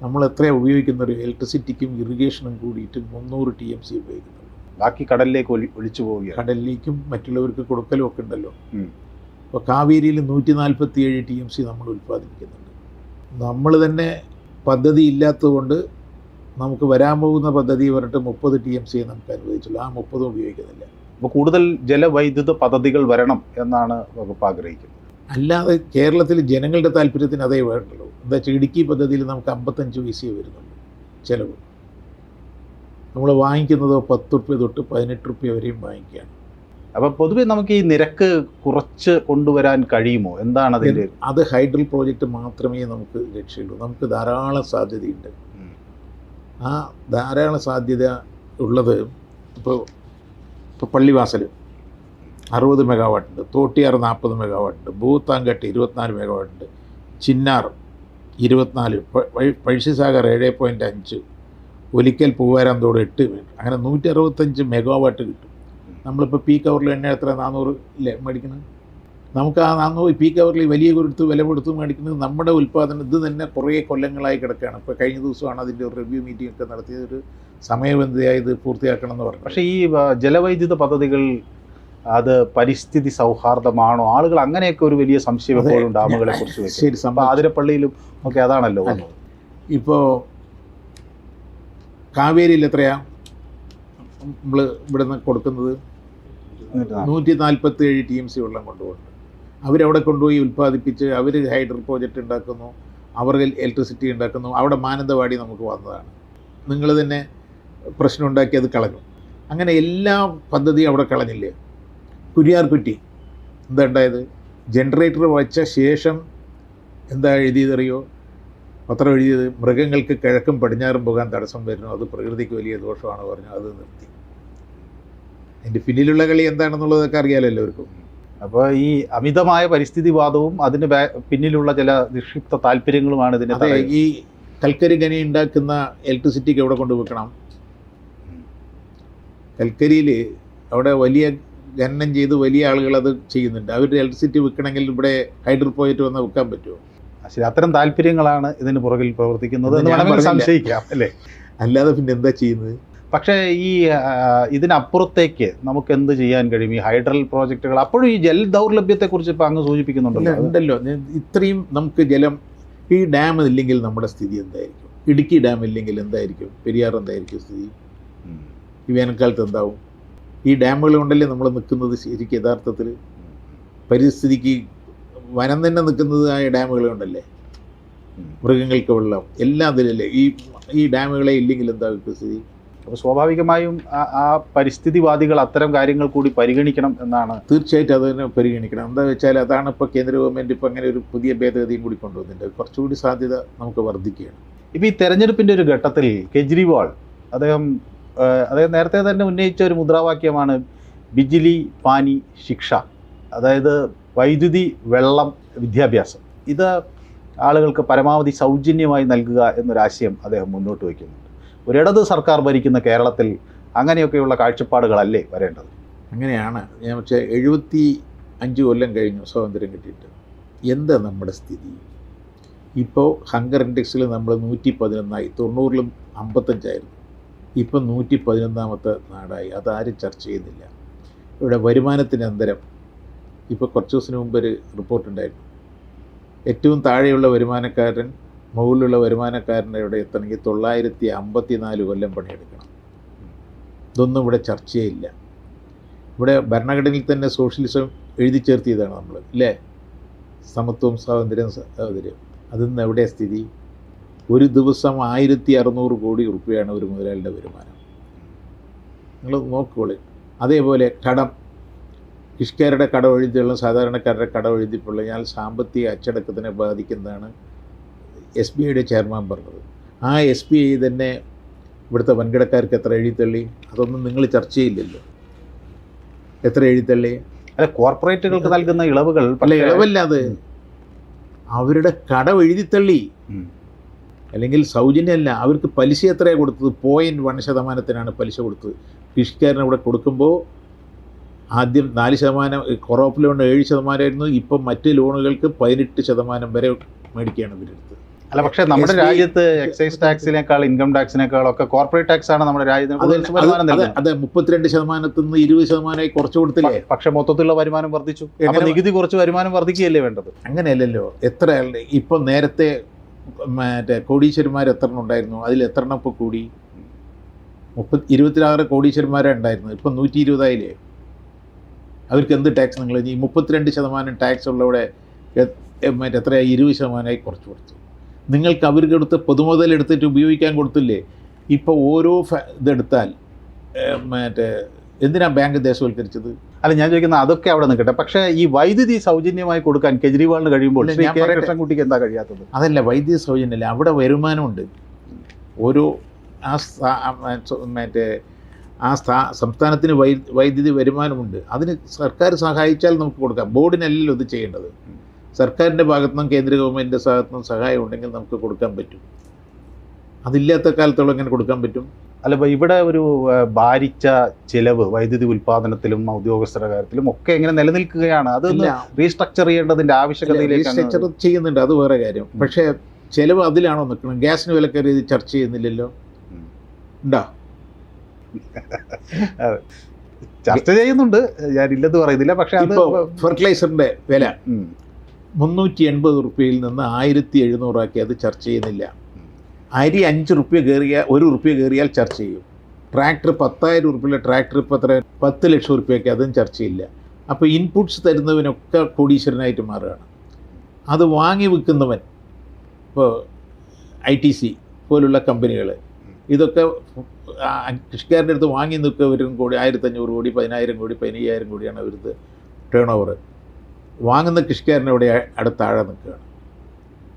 നമ്മൾ എത്ര ഉപയോഗിക്കുന്ന ഒരു ഇലക്ട്രിസിറ്റിക്കും ഇറിഗേഷനും കൂടിയിട്ട് മുന്നൂറ് ടി എം സി ഉപയോഗിക്കുന്നുള്ളൂ ബാക്കി കടലിലേക്ക് ഒഴിച്ചു ഒലിച്ചു പോവുകയാണ്. കടലിലേക്കും മറ്റുള്ളവർക്ക് കൊടുക്കലും ഒക്കെ ഉണ്ടല്ലോ. ഇപ്പോൾ കാവേരിയിൽ നൂറ്റി നാൽപ്പത്തി ഏഴ് ടി എം സി നമ്മൾ ഉൽപ്പാദിപ്പിക്കുന്നുണ്ട്. നമ്മൾ തന്നെ പദ്ധതി ഇല്ലാത്തതുകൊണ്ട് നമുക്ക് വരാൻ പോകുന്ന പദ്ധതി പറഞ്ഞിട്ട് മുപ്പത് ടി എം സി നമുക്ക് അനുവദിച്ചുള്ളൂ. ആ മുപ്പതും ഉപയോഗിക്കുന്നില്ല. അപ്പോൾ കൂടുതൽ ജലവൈദ്യുത പദ്ധതികൾ വരണം എന്നാണ് വകുപ്പ് ആഗ്രഹിക്കുന്നത്. അല്ലാതെ കേരളത്തിൽ ജനങ്ങളുടെ താല്പര്യത്തിന് അതേ വേണ്ടല്ലോ. എന്താ വെച്ചാൽ ഇടുക്കി പദ്ധതിയിൽ നമുക്ക് അമ്പത്തഞ്ച് പൈസയെ വരുന്നുള്ളൂ ചിലവ്. നമ്മൾ വാങ്ങിക്കുന്നതോ പത്ത് റുപ്യ തൊട്ട് പതിനെട്ട് റുപ്യ വരെയും വാങ്ങിക്കുകയാണ്. അപ്പോൾ പൊതുവെ നമുക്ക് ഈ നിരക്ക് കുറച്ച് കൊണ്ടുവരാൻ കഴിയുമോ? എന്താണ് അതിന്റെ അത് ഹൈഡ്രൽ പ്രോജക്റ്റ് മാത്രമേ നമുക്ക് രക്ഷയുള്ളൂ നമുക്ക് ധാരാളം സാധ്യതയുണ്ട്. ആ ധാരാളം സാധ്യത ഉള്ളത് ഇപ്പോൾ ഇപ്പോൾ പള്ളിവാസൽ അറുപത് മെഗാവാട്ടുണ്ട് തോട്ടിയാർ നാൽപ്പത് മെഗാവാട്ടുണ്ട് ഭൂത്താങ്കട്ട് ഇരുപത്തിനാല് മെഗാവാട്ടുണ്ട് ചിന്നാർ ഇരുപത്തിനാല് പഴശ്ശിസാഗർ ഏഴ് പോയിന്റ് അഞ്ച് ഒലിക്കൽ പൂവാരാന്തോട് എട്ട് അങ്ങനെ നൂറ്റി അറുപത്തഞ്ച് മെഗാവാട്ട് കിട്ടും. നമ്മളിപ്പോൾ പീക്ക് അവറിൽ എണ്ണ എത്ര നാനൂറ് ഇല്ലേ മേടിക്കുന്നത് നമുക്ക് ആ നാനൂറ് പീക്ക് അവറിൽ വലിയ കൊടുത്ത് വില കൊടുത്ത് മേടിക്കുന്നത് നമ്മുടെ ഉൽപ്പാദനം ഇത് തന്നെ കുറേ കൊല്ലങ്ങളായി കിടക്കുകയാണ് ഇപ്പോൾ കഴിഞ്ഞ ദിവസമാണ് അതിന്റെ ഒരു റിവ്യൂ മീറ്റിംഗ് ഒക്കെ നടത്തിയത് ഒരു സമയബന്ധിയായി ഇത് പൂർത്തിയാക്കണം എന്ന് പറഞ്ഞു പക്ഷേ ഈ ജലവൈദ്യുത പദ്ധതികൾ അത് പരിസ്ഥിതി സൗഹാർദ്ദമാണോ ആളുകൾ അങ്ങനെയൊക്കെ ഒരു വലിയ സംശയം എപ്പോഴും ഡാമുകളെ കുറിച്ച് ശരി ആതിരപ്പള്ളിയിലും ഒക്കെ അതാണല്ലോ ഇപ്പോൾ കാവേരിയിൽ എത്രയാണ് നമ്മൾ ഇവിടുന്ന് കൊടുക്കുന്നത് നൂറ്റി നാൽപ്പത്തി ഏഴ് ടി എം സി വെള്ളം കൊണ്ടുപോകുന്നുണ്ട്. അവരവിടെ കൊണ്ടുപോയി ഉൽപ്പാദിപ്പിച്ച് അവർ ഹൈഡ്രൽ പ്രോജക്റ്റ് ഉണ്ടാക്കുന്നു അവർ ഇലക്ട്രിസിറ്റി ഉണ്ടാക്കുന്നു അവിടെ മാനന്തവാടി നമുക്ക് വന്നതാണ്. നിങ്ങൾ തന്നെ പ്രശ്നം ഉണ്ടാക്കി അത് കളഞ്ഞു. അങ്ങനെ എല്ലാ പദ്ധതിയും അവിടെ കളഞ്ഞില്ലേ? കുരിയാർകുറ്റി എന്താ ഉണ്ടായത്? ജനറേറ്റർ വച്ച ശേഷം എന്താ എഴുതിയതറിയോ? പത്രം എഴുതിയത് മൃഗങ്ങൾക്ക് കിഴക്കും പടിഞ്ഞാറും പോകാൻ തടസ്സം വരുന്നു അത് പ്രകൃതിക്ക് വലിയ ദോഷമാണ് പറഞ്ഞു അത് നിർത്തി. അതിന്റെ പിന്നിലുള്ള കളി എന്താണെന്നുള്ളതൊക്കെ അറിയാലോ എല്ലാവർക്കും. അപ്പോൾ ഈ അമിതമായ പരിസ്ഥിതിവാദവും അതിന് പിന്നിലുള്ള ചില നിക്ഷിപ്ത താല്പര്യങ്ങളുമാണ് ഇതിന്. ഈ കൽക്കരി ഖനി ഉണ്ടാക്കുന്ന ഇലക്ട്രിസിറ്റിക്ക് എവിടെ കൊണ്ടുവെക്കണം കൽക്കരിയിൽ അവിടെ വലിയ ഖനനം ചെയ്ത് വലിയ ആളുകൾ അത് ചെയ്യുന്നുണ്ട്. അവരുടെ ഇലക്ട്രിസിറ്റി വിൽക്കണമെങ്കിൽ ഇവിടെ ഹൈഡ്രോ പ്രോജക്റ്റ് വന്നാൽ വിൽക്കാൻ പറ്റുമോ? ശരി അത്തരം താല്പര്യങ്ങളാണ് ഇതിന് പുറകിൽ പ്രവർത്തിക്കുന്നത് എന്ന് വേണമെങ്കിൽ സംശയിക്കാം അല്ലേ? അല്ലാതെ പിന്നെ എന്താ ചെയ്യുന്നത്? പക്ഷേ ഈ ഇതിനപ്പുറത്തേക്ക് നമുക്ക് എന്ത് ചെയ്യാൻ കഴിയും? ഈ ഹൈഡ്രൽ പ്രോജക്റ്റുകൾ അപ്പോഴും ഈ ജല ദൗർലഭ്യത്തെക്കുറിച്ച് ഇപ്പോൾ അങ്ങ് സൂചിപ്പിക്കുന്നുണ്ടല്ലോ. ഉണ്ടല്ലോ. ഇത്രയും നമുക്ക് ജലം ഈ ഡാം ഇല്ലെങ്കിൽ നമ്മുടെ സ്ഥിതി എന്തായിരിക്കും? ഇടുക്കി ഡാം ഇല്ലെങ്കിൽ എന്തായിരിക്കും? പെരിയാർ എന്തായിരിക്കും സ്ഥിതി? ഈ വേനൽക്കാലത്ത് എന്താവും? ഈ ഡാമുകൾ കൊണ്ടല്ലേ നമ്മൾ നിൽക്കുന്നത് ശരിക്കും യഥാർത്ഥത്തിൽ പരിസ്ഥിതിക്ക് വനം തന്നെ നിൽക്കുന്നത് ആ ഡാമുകൾ കൊണ്ടല്ലേ. മൃഗങ്ങൾക്ക് വെള്ളം എല്ലാം അതിലല്ലേ? ഈ ഈ ഡാമുകളെ ഇല്ലെങ്കിൽ എന്താ സ്ഥിതി? അപ്പോൾ സ്വാഭാവികമായും ആ- പരിസ്ഥിതിവാദികൾ അത്തരം കാര്യങ്ങൾ കൂടി പരിഗണിക്കണം എന്നാണ് തീർച്ചയായിട്ടും അത് തന്നെ പരിഗണിക്കണം. എന്താ വെച്ചാൽ അതാണ് ഇപ്പോൾ കേന്ദ്ര ഗവൺമെന്റ് ഇപ്പോൾ അങ്ങനെ ഒരു പുതിയ ഭേദഗതിയും കൂടി കൊണ്ടുവന്നിട്ടുണ്ട്. കുറച്ചുകൂടി സാധ്യത നമുക്ക് വർദ്ധിക്കുകയാണ്. ഇപ്പോൾ ഈ തെരഞ്ഞെടുപ്പിന്റെ ഒരു ഘട്ടത്തിൽ കെജ്രിവാൾ അദ്ദേഹം അദ്ദേഹം നേരത്തെ തന്നെ ഉന്നയിച്ച ഒരു മുദ്രാവാക്യമാണ് ബിജിലി പാനി ശിക്ഷ അതായത് വൈദ്യുതി വെള്ളം വിദ്യാഭ്യാസം. ഇത് ആളുകൾക്ക് പരമാവധി സൗജന്യമായി നൽകുക എന്നൊരാശയം അദ്ദേഹം മുന്നോട്ട് വയ്ക്കുന്നുണ്ട് ഒരിടത് സർക്കാർ ഭരിക്കുന്ന കേരളത്തിൽ അങ്ങനെയൊക്കെയുള്ള കാഴ്ചപ്പാടുകളല്ലേ വരേണ്ടത്? അങ്ങനെയാണ്. ഞാൻ പക്ഷേ എഴുപത്തി അഞ്ച് കൊല്ലം കഴിഞ്ഞു സ്വാതന്ത്ര്യം കിട്ടിയിട്ട്. എന്താ നമ്മുടെ സ്ഥിതി? ഇപ്പോൾ ഹങ്കർ ഇൻഡെക്സിൽ നമ്മൾ നൂറ്റി പതിനൊന്നായി തൊണ്ണൂറിലും അമ്പത്തഞ്ചായിരുന്നു. ഇപ്പം നൂറ്റി പതിനൊന്നാമത്തെ നാടായി. അതാരും ചർച്ച ചെയ്യുന്നില്ല. ഇവിടെ വരുമാനത്തിന് അന്തരം ഇപ്പോൾ കുറച്ച് ദിവസത്തിന് മുമ്പ് ഒരു റിപ്പോർട്ടുണ്ടായിരുന്നു. ഏറ്റവും താഴെയുള്ള വരുമാനക്കാരൻ മുകളിലുള്ള വരുമാനക്കാരന്റെ ഇവിടെ എത്തണമെങ്കിൽ തൊള്ളായിരത്തി അമ്പത്തി നാല് കൊല്ലം പണിയെടുക്കണം. ഇതൊന്നും ഇവിടെ ചർച്ചയില്ല ഇവിടെ ഭരണഘടനയിൽ തന്നെ സോഷ്യലിസം എഴുതി ചേർത്തിയതാണ് നമ്മൾ അല്ലേ സമത്വം സ്വാതന്ത്ര്യം സ്വാതന്ത്ര്യം അതിന്ന് എവിടെ സ്ഥിതി? ഒരു ദിവസം ആയിരത്തി അറുന്നൂറ് കോടി റുപ്യയാണ് ഒരു മുതലാളിയുടെ വരുമാനം. നിങ്ങൾ നോക്കുകൊള്ളി അതേപോലെ കടം. കൃഷിക്കാരുടെ കടമെഴുതിയുള്ള സാധാരണക്കാരുടെ കടമെഴുതിപ്പുള്ളതിനാൽ സാമ്പത്തിക അച്ചടക്കത്തിനെ ബാധിക്കുന്നതാണ് എസ് ബി ഐയുടെ ചെയർമാൻ പറഞ്ഞത്. ആ എസ് ബി ഐ തന്നെ ഇവിടുത്തെ വൻകിടക്കാർക്ക് എത്ര എഴുതിത്തള്ളി? അതൊന്നും നിങ്ങൾ ചർച്ച ചെയ്യില്ലല്ലോ എത്ര എഴുതിത്തള്ളി? അല്ല കോർപ്പറേറ്റുകൾക്ക് നൽകുന്ന ഇളവുകൾ പല അത്. അവരുടെ കടം എഴുതിത്തള്ളി. അല്ലെങ്കിൽ സൗജന്യമല്ല അവർക്ക് പലിശ എത്രയാണ് കൊടുത്തത്? പോയിന്റ് വൺ ശതമാനത്തിനാണ് പലിശ കൊടുത്തത്. കൃഷിക്കാരന് ഇവിടെ കൊടുക്കുമ്പോൾ ആദ്യം നാല് ശതമാനം കൊറോപ്പ് ലോൺ ഏഴ് ശതമാനമായിരുന്നു. ഇപ്പം മറ്റ് ലോണുകൾക്ക് പതിനെട്ട് ശതമാനം വരെ മേടിക്കുകയാണ് ഇവരെടുത്ത് അല്ല പക്ഷെ നമ്മുടെ രാജ്യത്ത് എക്സൈസ് ടാക്സിനേക്കാൾ ഇൻകം ടാക്സിനേക്കാൾ ഒക്കെ കോർപ്പറേറ്റ് ടാക്സ് ആണ് നമ്മുടെ രാജ്യത്തിന് അത് കൂടുതൽ മുപ്പത്തിരണ്ട് ശതമാനത്തിൽ നിന്ന് ഇരുപത് ശതമാനമായി കുറച്ച് കൊടുത്തില്ലേ? പക്ഷെ മൊത്തത്തിലുള്ള വരുമാനം വർദ്ധിച്ചു. നികുതി കുറച്ച് വരുമാനം വർദ്ധിക്കുകയല്ലേ വേണ്ടത്? അങ്ങനെയല്ലല്ലോ. എത്ര ഇപ്പം നേരത്തെ മറ്റേ കോടീശ്വരന്മാർ എത്ര എണ്ണം ഉണ്ടായിരുന്നു? അതിൽ എത്ര എണ്ണം ഇപ്പോൾ കൂടി? മുപ്പത്തി ഇരുപത്തിനാറ് കോടീശ്വരന്മാരെ ഉണ്ടായിരുന്നു. ഇപ്പം നൂറ്റി ഇരുപതായില്ലേ അവർക്ക് എന്ത് ടാക്സ് നിങ്ങൾ ഈ മുപ്പത്തിരണ്ട് ശതമാനം ടാക്സ് ഉള്ളവിടെ മറ്റേ എത്രയായി? ഇരുപത് ശതമാനമായി കുറച്ച് കൊടുത്തു. നിങ്ങൾക്ക് അവർക്ക് എടുത്ത് പൊതുമുതൽ എടുത്തിട്ട് ഉപയോഗിക്കാൻ കൊടുത്തില്ലേ? ഇപ്പോൾ ഓരോ ഇതെടുത്താൽ മറ്റേ എന്തിനാ ബാങ്ക് ദേശവൽക്കരിച്ചത്? അല്ല ഞാൻ ചോദിക്കുന്നത് അതൊക്കെ അവിടെ നിൽക്കട്ടെ. പക്ഷേ ഈ വൈദ്യുതി സൗജന്യമായി കൊടുക്കാൻ കെജ്രിവാളിന് കഴിയുമ്പോൾ കൃഷ്ണൻകുട്ടിക്ക് എന്താ കഴിയാത്തത്? അതല്ല വൈദ്യുതി സൗജന്യമല്ല? അവിടെ വരുമാനമുണ്ട്. ഓരോ ആ മറ്റേ ആ സ്ഥാ സംസ്ഥാനത്തിന് വൈ വൈദ്യുതി വരുമാനമുണ്ട്. അതിന് സർക്കാർ സഹായിച്ചാൽ നമുക്ക് കൊടുക്കാം. ബോർഡിനല്ലല്ലോ ഇത് ചെയ്യേണ്ടത്. സർക്കാരിന്റെ ഭാഗത്തുനിന്നും കേന്ദ്ര ഗവൺമെന്റിന്റെ ഭാഗത്തുനിന്നും സഹായം ഉണ്ടെങ്കിൽ നമുക്ക് കൊടുക്കാൻ പറ്റും. അതില്ലാത്ത കാലത്തോളം എങ്ങനെ കൊടുക്കാൻ പറ്റും? അല്ല ഇപ്പോൾ ഇവിടെ ഒരു ഭാരിച്ച ചിലവ് വൈദ്യുതി ഉൽപ്പാദനത്തിലും ഉദ്യോഗസ്ഥരുടെ കാര്യത്തിലും ഒക്കെ എങ്ങനെ നിലനിൽക്കുകയാണ്. അത് റീസ്ട്രക്ചർ ചെയ്യേണ്ടതിന്റെ ആവശ്യകതയിലേക്ക് റീസ്ട്രക്ചർ ചെയ്യുന്നുണ്ട്. അത് വേറെ കാര്യം. പക്ഷേ ചിലവ് അതിലാണോ നിൽക്കുന്നത് ഗ്യാസിന് വില ഇത് ചർച്ച ചെയ്യുന്നില്ലല്ലോ. ഉണ്ടോ? <laughs> ചർച്ച ചെയ്യുന്നുണ്ട്. ഞാൻ ഇല്ലെന്ന് പറയുന്നില്ല. പക്ഷേ അത് ഫെർട്ടിലൈസറിന്റെ വില. മുന്നൂറ്റി എൺപത് റുപ്യയിൽ നിന്ന് ആയിരത്തി എഴുന്നൂറാക്കി അത് ചർച്ച ചെയ്യുന്നില്ല. അരി അഞ്ച് റുപ്യ കയറിയ ഒരു റുപ്യ കയറിയാൽ ചർച്ച ചെയ്യും. ട്രാക്ടർ പത്തായിരം റുപ്യയിലെ ട്രാക്ടർ ഇപ്പോൾ എത്ര? പത്ത് ലക്ഷം റുപ്യയൊക്കെ അതും ചർച്ചയില്ല അപ്പോൾ ഇൻപുട്സ് തരുന്നവനൊക്കെ കോടീശ്വരനായിട്ട് മാറുകയാണ്. അത് വാങ്ങി വിൽക്കുന്നവൻ ഇപ്പോൾ ഐ ടി സി പോലുള്ള കമ്പനികൾ ഇതൊക്കെ കൃഷിക്കാരന്റെ അടുത്ത് വാങ്ങി നിൽക്കവരും കൂടി ആയിരത്തഞ്ഞൂറ് കോടി പതിനായിരം കോടി പതിനയ്യായിരം കോടിയാണ് അവരുടെ ടേൺ ഓവർ വാങ്ങുന്ന കൃഷിക്കാരനവിടെ അവിടെ അടുത്ത് താഴെ നിൽക്കുകയാണ്.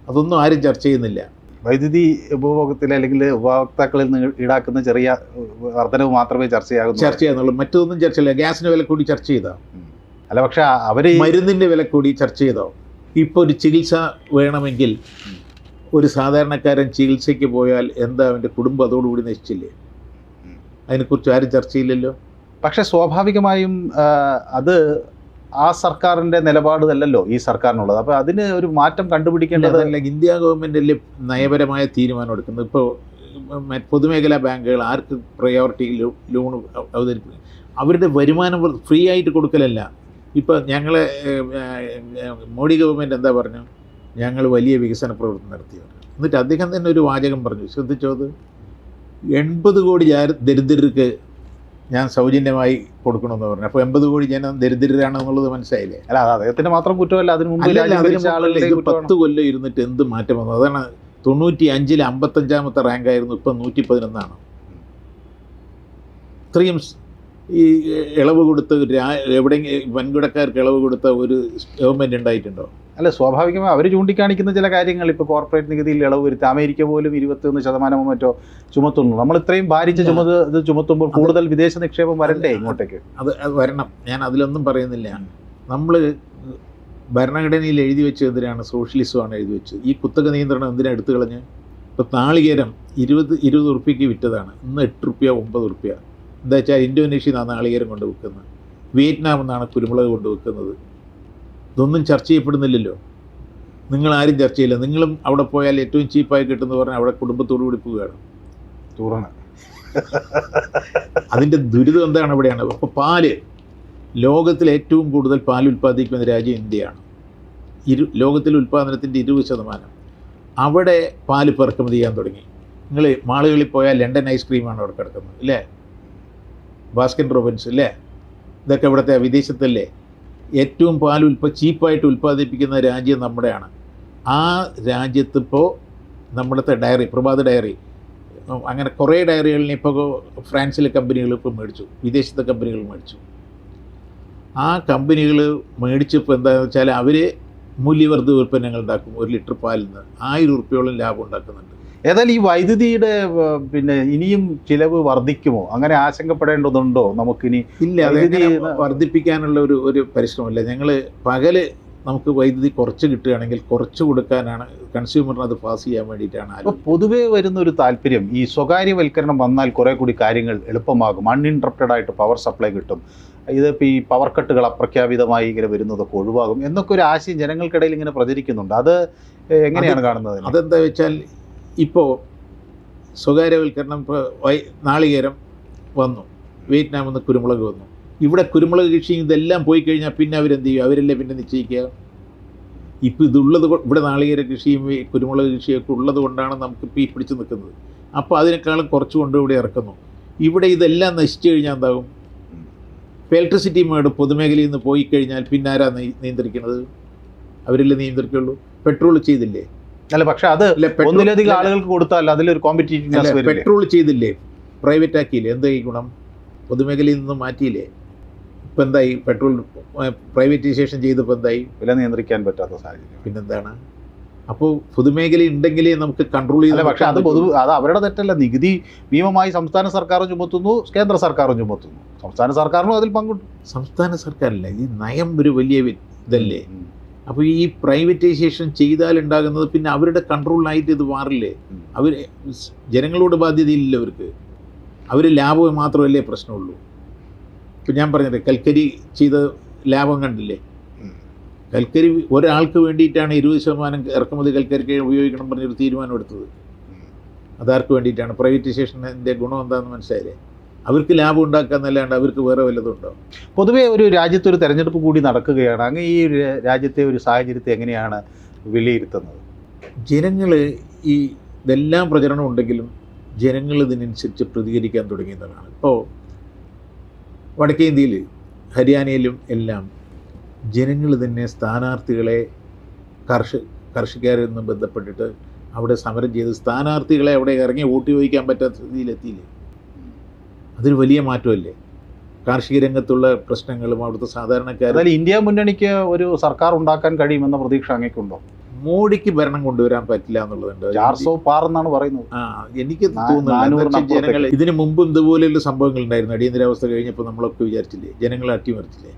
അതൊന്നും ആരും ചർച്ച ചെയ്യുന്നില്ല. വൈദ്യുതി ഉപഭോഗത്തിൽ അല്ലെങ്കിൽ ഉപഭോക്താക്കളിൽ നിന്ന് ഈടാക്കുന്ന ചെറിയ വർധനവ് മാത്രമേ ചർച്ചയാകുന്നു ചർച്ച ചെയ്യാന്നുള്ളൂ. മറ്റൊന്നും ചർച്ചയില്ല. ഗ്യാസിന്റെ വില കൂടി ചർച്ച ചെയ്തോ. അല്ല പക്ഷെ അവർ മരുന്നിന്റെ വില കൂടി ചർച്ച ചെയ്തോ? ഇപ്പോൾ ഒരു ചികിത്സ വേണമെങ്കിൽ ഒരു സാധാരണക്കാരൻ ചികിത്സയ്ക്ക് പോയാൽ എന്താ അവന്റെ കുടുംബം അതോടുകൂടി നശിച്ചില്ലേ? അതിനെക്കുറിച്ച് ആരും ചർച്ചയില്ലല്ലോ പക്ഷേ സ്വാഭാവികമായും അത് ആ സർക്കാരിന്റെ നിലപാട് അല്ലല്ലോ ഈ സർക്കാരിനുള്ളത്. അപ്പോൾ അതിന് ഒരു മാറ്റം കണ്ടുപിടിക്കേണ്ടത് അല്ലെങ്കിൽ ഇന്ത്യ ഗവൺമെന്റ് നയപരമായ തീരുമാനം എടുക്കുന്നത്. ഇപ്പോൾ പൊതുമേഖലാ ബാങ്കുകൾ ആർക്ക് പ്രയോറിറ്റി ലോൺ അവതരിപ്പിക്കും അവരുടെ വരുമാനം ഫ്രീ ആയിട്ട് കൊടുക്കലല്ല. ഇപ്പോൾ ഞങ്ങൾ മോഡി ഗവൺമെന്റ് എന്താ പറഞ്ഞു? ഞങ്ങൾ വലിയ വികസന പ്രവർത്തനം നടത്തിയവർ എന്നിട്ട് അദ്ദേഹം തന്നെ ഒരു വാചകം പറഞ്ഞു. ശ്രദ്ധിച്ചോ അത്? എൺപത് കോടി ദരിദ്രർക്ക് ഞാൻ സൗജന്യമായി കൊടുക്കണമെന്ന് പറഞ്ഞു. അപ്പോൾ എൺപത് കോടി ജനം ദരിദ്രരാണെന്നുള്ളത് മനസ്സിലായില്ലേ? അല്ല അത് അദ്ദേഹത്തിന്റെ മാത്രം കുറ്റമല്ല. അതിന് മുമ്പ് പത്ത് കൊല്ലം ഇരുന്നിട്ട് എന്ത് മാറ്റം വന്നു? അതാണ് തൊണ്ണൂറ്റി അഞ്ചിൽ അമ്പത്തഞ്ചാമത്തെ റാങ്കായിരുന്നു ഇപ്പം നൂറ്റി പതിനൊന്നാണ് ഇത്രയും ഈ ഇളവ് കൊടുത്ത് എവിടെ എവിടെയെങ്കിലും വൻകിടക്കാർക്ക് ഇളവ് കൊടുത്ത ഒരു ഗവൺമെന്റ് ഉണ്ടായിട്ടുണ്ടോ? അല്ല സ്വാഭാവികമായി അവർ ചൂണ്ടിക്കാണിക്കുന്ന ചില കാര്യങ്ങൾ ഇപ്പോൾ കോർപ്പറേറ്റ് നികുതിയിൽ ഇളവ് വരുത്തി അമേരിക്ക പോലും ഇരുപത്തിയൊന്ന് ശതമാനമോ മറ്റോ ചുമത്തുന്നു. നമ്മൾ ഇത്രയും ഭാരിച്ച. ചുമത് ഇത് ചുമത്തുമ്പോൾ കൂടുതൽ വിദേശ നിക്ഷേപം വരണ്ടേ ഇങ്ങോട്ടേക്ക്? അത് അത് വരണം. ഞാൻ അതിലൊന്നും പറയുന്നില്ല. നമ്മൾ ഭരണഘടനയിൽ എഴുതി വെച്ചത് എന്തിനാണ് സോഷ്യലിസമാണ് എഴുതി വെച്ചത്. ഈ കുത്തക നിയന്ത്രണം എന്തിനാണ് എടുത്തു കളഞ്ഞ്? ഇപ്പോൾ നാളികേരം ഇരുപത് ഇരുപത് ഉറുപ്പ്യക്ക് വിറ്റതാണ്. ഇന്ന് എട്ട് റുപ്യ ഒമ്പത് റുപ്യ എന്താ വെച്ചാൽ ഇന്തോനേഷ്യയിൽ നിന്നാണ് നാളികേരം കൊണ്ട് വിൽക്കുന്നത്. വിയറ്റ്നാമിൽ നിന്നാണ് കുരുമുളക് കൊണ്ട് വിൽക്കുന്നത്. ഇതൊന്നും ചർച്ച ചെയ്യപ്പെടുന്നില്ലല്ലോ. നിങ്ങളാരും ചർച്ച ചെയ്യില്ല. നിങ്ങളും അവിടെ പോയാൽ ഏറ്റവും ചീപ്പായി കിട്ടുമെന്ന് പറഞ്ഞാൽ അവിടെ കുടുംബത്തോടു കൂടി പോവുകയാണ്. ടൂറാണ് അതിന്റെ ദുരിതം എന്താണ് ഇവിടെയാണ് അപ്പോൾ പാൽ ലോകത്തിൽ ഏറ്റവും കൂടുതൽ പാൽ ഉൽപ്പാദിപ്പിക്കുന്ന രാജ്യം ഇന്ത്യയാണ്. ഇരു ലോകത്തിലെ ഉൽപ്പാദനത്തിന്റെ ഇരുപത് ശതമാനം. അവിടെ പാൽ ഇപ്പോൾ ഇറക്കുമതി ചെയ്യാൻ തുടങ്ങി. നിങ്ങൾ മാളുകളിൽ പോയാൽ ലണ്ടൻ ഐസ്ക്രീമാണ് അവിടെ കിടക്കുന്നത് അല്ലേ? ബാസ്കിൻ റോബിൻസ് അല്ലേ? ഇതൊക്കെ ഇവിടുത്തെ വിദേശത്തല്ലേ? ഏറ്റവും പാൽ ഉൽപ്പ ചീപ്പായിട്ട് ഉൽപ്പാദിപ്പിക്കുന്ന രാജ്യം നമ്മുടെയാണ്. ആ രാജ്യത്തിപ്പോൾ നമ്മുടത്തെ ഡയറി പ്രഭാത ഡയറി അങ്ങനെ കുറേ ഡയറികളിനെ ഇപ്പോൾ ഫ്രാൻസിലെ കമ്പനികൾ ഇപ്പോൾ മേടിച്ചു വിദേശത്തെ കമ്പനികൾ മേടിച്ചു. ആ കമ്പനികൾ മേടിച്ചപ്പോൾ എന്താണെന്ന് വെച്ചാൽ അവർ മൂല്യവർദ്ധിത ഉൽപ്പന്നങ്ങൾ ഉണ്ടാക്കും ഒരു ലിറ്റർ പാലിൽ നിന്ന് ആയിരം ഉറുപ്പ്യോളം ലാഭം ഉണ്ടാക്കുന്നുണ്ട്. ഏതായാലും ഈ വൈദ്യുതിയുടെ പിന്നെ ഇനിയും ചിലവ് വർദ്ധിക്കുമോ? അങ്ങനെ ആശങ്കപ്പെടേണ്ടതുണ്ടോ നമുക്കിനി? ഇല്ല വൈദ്യുതി വർദ്ധിപ്പിക്കാനുള്ള ഒരു ഒരു പരിശ്രമമില്ല. ഞങ്ങൾ പകൽ നമുക്ക് വൈദ്യുതി കുറച്ച് കിട്ടുകയാണെങ്കിൽ കുറച്ച് കൊടുക്കാനാണ് കൺസ്യൂമറിന് അത് പാസ് ചെയ്യാൻ വേണ്ടിയിട്ടാണ് അപ്പോൾ പൊതുവേ വരുന്ന ഒരു താല്പര്യം ഈ സ്വകാര്യവൽക്കരണം വന്നാൽ കുറേ കൂടി കാര്യങ്ങൾ എളുപ്പമാകും. അൺഇൻട്രപ്റ്റഡ് ആയിട്ട് പവർ സപ്ലൈ കിട്ടും. ഇതിപ്പോൾ ഈ പവർ കട്ടുകൾ അപ്രഖ്യാപിതമായി ഇങ്ങനെ വരുന്നതൊക്കെ ഒഴിവാകും. എന്നൊക്കെ ഒരു ആശയം ജനങ്ങൾക്കിടയിൽ ഇങ്ങനെ പ്രചരിക്കുന്നുണ്ട്. അത് എങ്ങനെയാണ് കാണുന്നത്? അതെന്താ വെച്ചാൽ ഇപ്പോൾ സ്വകാര്യവൽക്കരണം ഇപ്പോൾ നാളികേരം വന്നു. വിയറ്റ്നാമിൽ നിന്ന് കുരുമുളക് വന്നു. ഇവിടെ കുരുമുളക് കൃഷി ഇതെല്ലാം പോയി കഴിഞ്ഞാൽ പിന്നെ അവരെന്ത് ചെയ്യും? അവരല്ലേ പിന്നെ നിശ്ചയിക്കുക? ഇപ്പോൾ ഇതുള്ളത് ഇവിടെ നാളികേര കൃഷിയും കുരുമുളക് കൃഷിയൊക്കെ ഉള്ളത് കൊണ്ടാണ് നമുക്കിപ്പോൾ ഈ പിടിച്ചു നിൽക്കുന്നത്. അപ്പോൾ അതിനേക്കാളും കുറച്ച് കൊണ്ട് ഇവിടെ ഇറക്കുന്നു. ഇവിടെ ഇതെല്ലാം നശിച്ചു കഴിഞ്ഞാൽ എന്താകും? ഇലക്ട്രിസിറ്റി മേട് പൊതുമേഖലയിൽ നിന്ന് പോയി കഴിഞ്ഞാൽ പിന്നെ ആരാ നിയന്ത്രിക്കുന്നത് അവരല്ലേ നിയന്ത്രിക്കുള്ളൂ? പെട്രോൾ ചെയ്തില്ലേ? അല്ല പക്ഷെ അത് ഒന്നിലധികം ആളുകൾക്ക് കൊടുത്താൽ അതിലൊരു കോമ്പറ്റീറ്റീവ്നെസ് വരില്ലേ പെട്രോൾ ചെയ്തില്ലേ? പ്രൈവറ്റ് ആക്കിയില്ലേ? എന്താ ഈ ഗുണം? പൊതുമേഖലയിൽ നിന്ന് മാറ്റിയില്ലേ? ഇപ്പം എന്തായി? പെട്രോൾ പ്രൈവറ്റൈസേഷൻ ചെയ്തപ്പോൾ എന്തായി? വില നിയന്ത്രിക്കാൻ പറ്റാത്ത സാഹചര്യം. പിന്നെന്താണ്? അപ്പോൾ പൊതുമേഖല ഉണ്ടെങ്കിലേ നമുക്ക് കൺട്രോൾ അല്ല പക്ഷെ അത് പൊതു അത് അവരുടെ തെറ്റല്ല. നികുതി ഭീമമായി സംസ്ഥാന സർക്കാരും ചുമത്തുന്നു കേന്ദ്ര സർക്കാരും ചുമത്തുന്നു. സംസ്ഥാന സർക്കാരിനും അതിൽ പങ്കുണ്ട്. സംസ്ഥാന സർക്കാരല്ല ഈ നയം ഒരു വലിയ ഇതല്ലേ. അപ്പോൾ ഈ പ്രൈവറ്റൈസേഷൻ ചെയ്താൽ ഉണ്ടാകുന്നത് പിന്നെ അവരുടെ കൺട്രോളിലായിട്ട് ഇത് മാറില്ലേ. അവർ ജനങ്ങളോട് ബാധ്യതയില്ല അവർക്ക്. അവർ ലാഭം മാത്രമല്ലേ പ്രശ്നമുള്ളൂ. ഇപ്പം ഞാൻ പറഞ്ഞത് കൽക്കരി ചെയ്ത ലാഭം കണ്ടില്ലേ? കൽക്കരി ഒരാൾക്ക് വേണ്ടിയിട്ടാണ് ഇരുപത് ശതമാനം ഇറക്കുമതി കൽക്കരിക്ക് ഉപയോഗിക്കണം പറഞ്ഞൊരു തീരുമാനം എടുത്തത്. അതാർക്ക് വേണ്ടിയിട്ടാണ്? പ്രൈവറ്റൈസേഷന്റെ ഗുണം എന്താണെന്ന് മനസ്സിലായില്ലേ? അവർക്ക് ലാഭം ഉണ്ടാക്കാന്നല്ലാണ്ട് അവർക്ക് വേറെ വല്ലതും ഉണ്ടോ? പൊതുവേ ഒരു രാജ്യത്ത് ഒരു തെരഞ്ഞെടുപ്പ് കൂടി നടക്കുകയാണ്. അങ്ങ് ഈ ഒരു രാജ്യത്തെ ഒരു സാഹചര്യത്തെ എങ്ങനെയാണ് വിലയിരുത്തുന്നത്? ജനങ്ങൾ ഈ ഇതെല്ലാം പ്രചരണം ഉണ്ടെങ്കിലും ജനങ്ങൾ ഇതിനനുസരിച്ച് പ്രതികരിക്കാൻ തുടങ്ങിയതാണ്. ഇപ്പോൾ വടക്കേ ഇന്ത്യയിൽ ഹരിയാനയിലും എല്ലാം ജനങ്ങൾ തന്നെ സ്ഥാനാർത്ഥികളെ കർഷ കർഷകരിൽ നിന്ന് ബന്ധപ്പെട്ടിട്ട് അവിടെ സമരം ചെയ്ത് സ്ഥാനാർത്ഥികളെ അവിടെ ഇറങ്ങി വോട്ട് ചോദിക്കാൻ പറ്റാത്ത സ്ഥിതിയിലെത്തിയില്ലേ? അതൊരു വലിയ മാറ്റമല്ലേ? കാർഷിക രംഗത്തുള്ള പ്രശ്നങ്ങളും അവിടുത്തെ സാധാരണക്കാർ അതായത് ഇന്ത്യ മുന്നണിക്ക് ഒരു സർക്കാർ ഉണ്ടാക്കാൻ കഴിയുമെന്ന പ്രതീക്ഷ അങ്ങേക്കുണ്ടോ? മോഡിക്ക് ഭരണം കൊണ്ടുവരാൻ പറ്റില്ല എന്നുള്ളതുണ്ട്. ചാർസോ പാർ എന്നാണ് പറയുന്നത്. ആ എനിക്ക് തോന്നുന്നു. ജനങ്ങൾ ഇതിനു മുമ്പും ഇതുപോലെയുള്ള സംഭവങ്ങൾ ഉണ്ടായിരുന്നു അടിയന്തരാവസ്ഥ കഴിഞ്ഞപ്പോൾ നമ്മളൊക്കെ വിചാരിച്ചില്ലേ ജനങ്ങളെ അട്ടിമറിച്ചില്ലേ?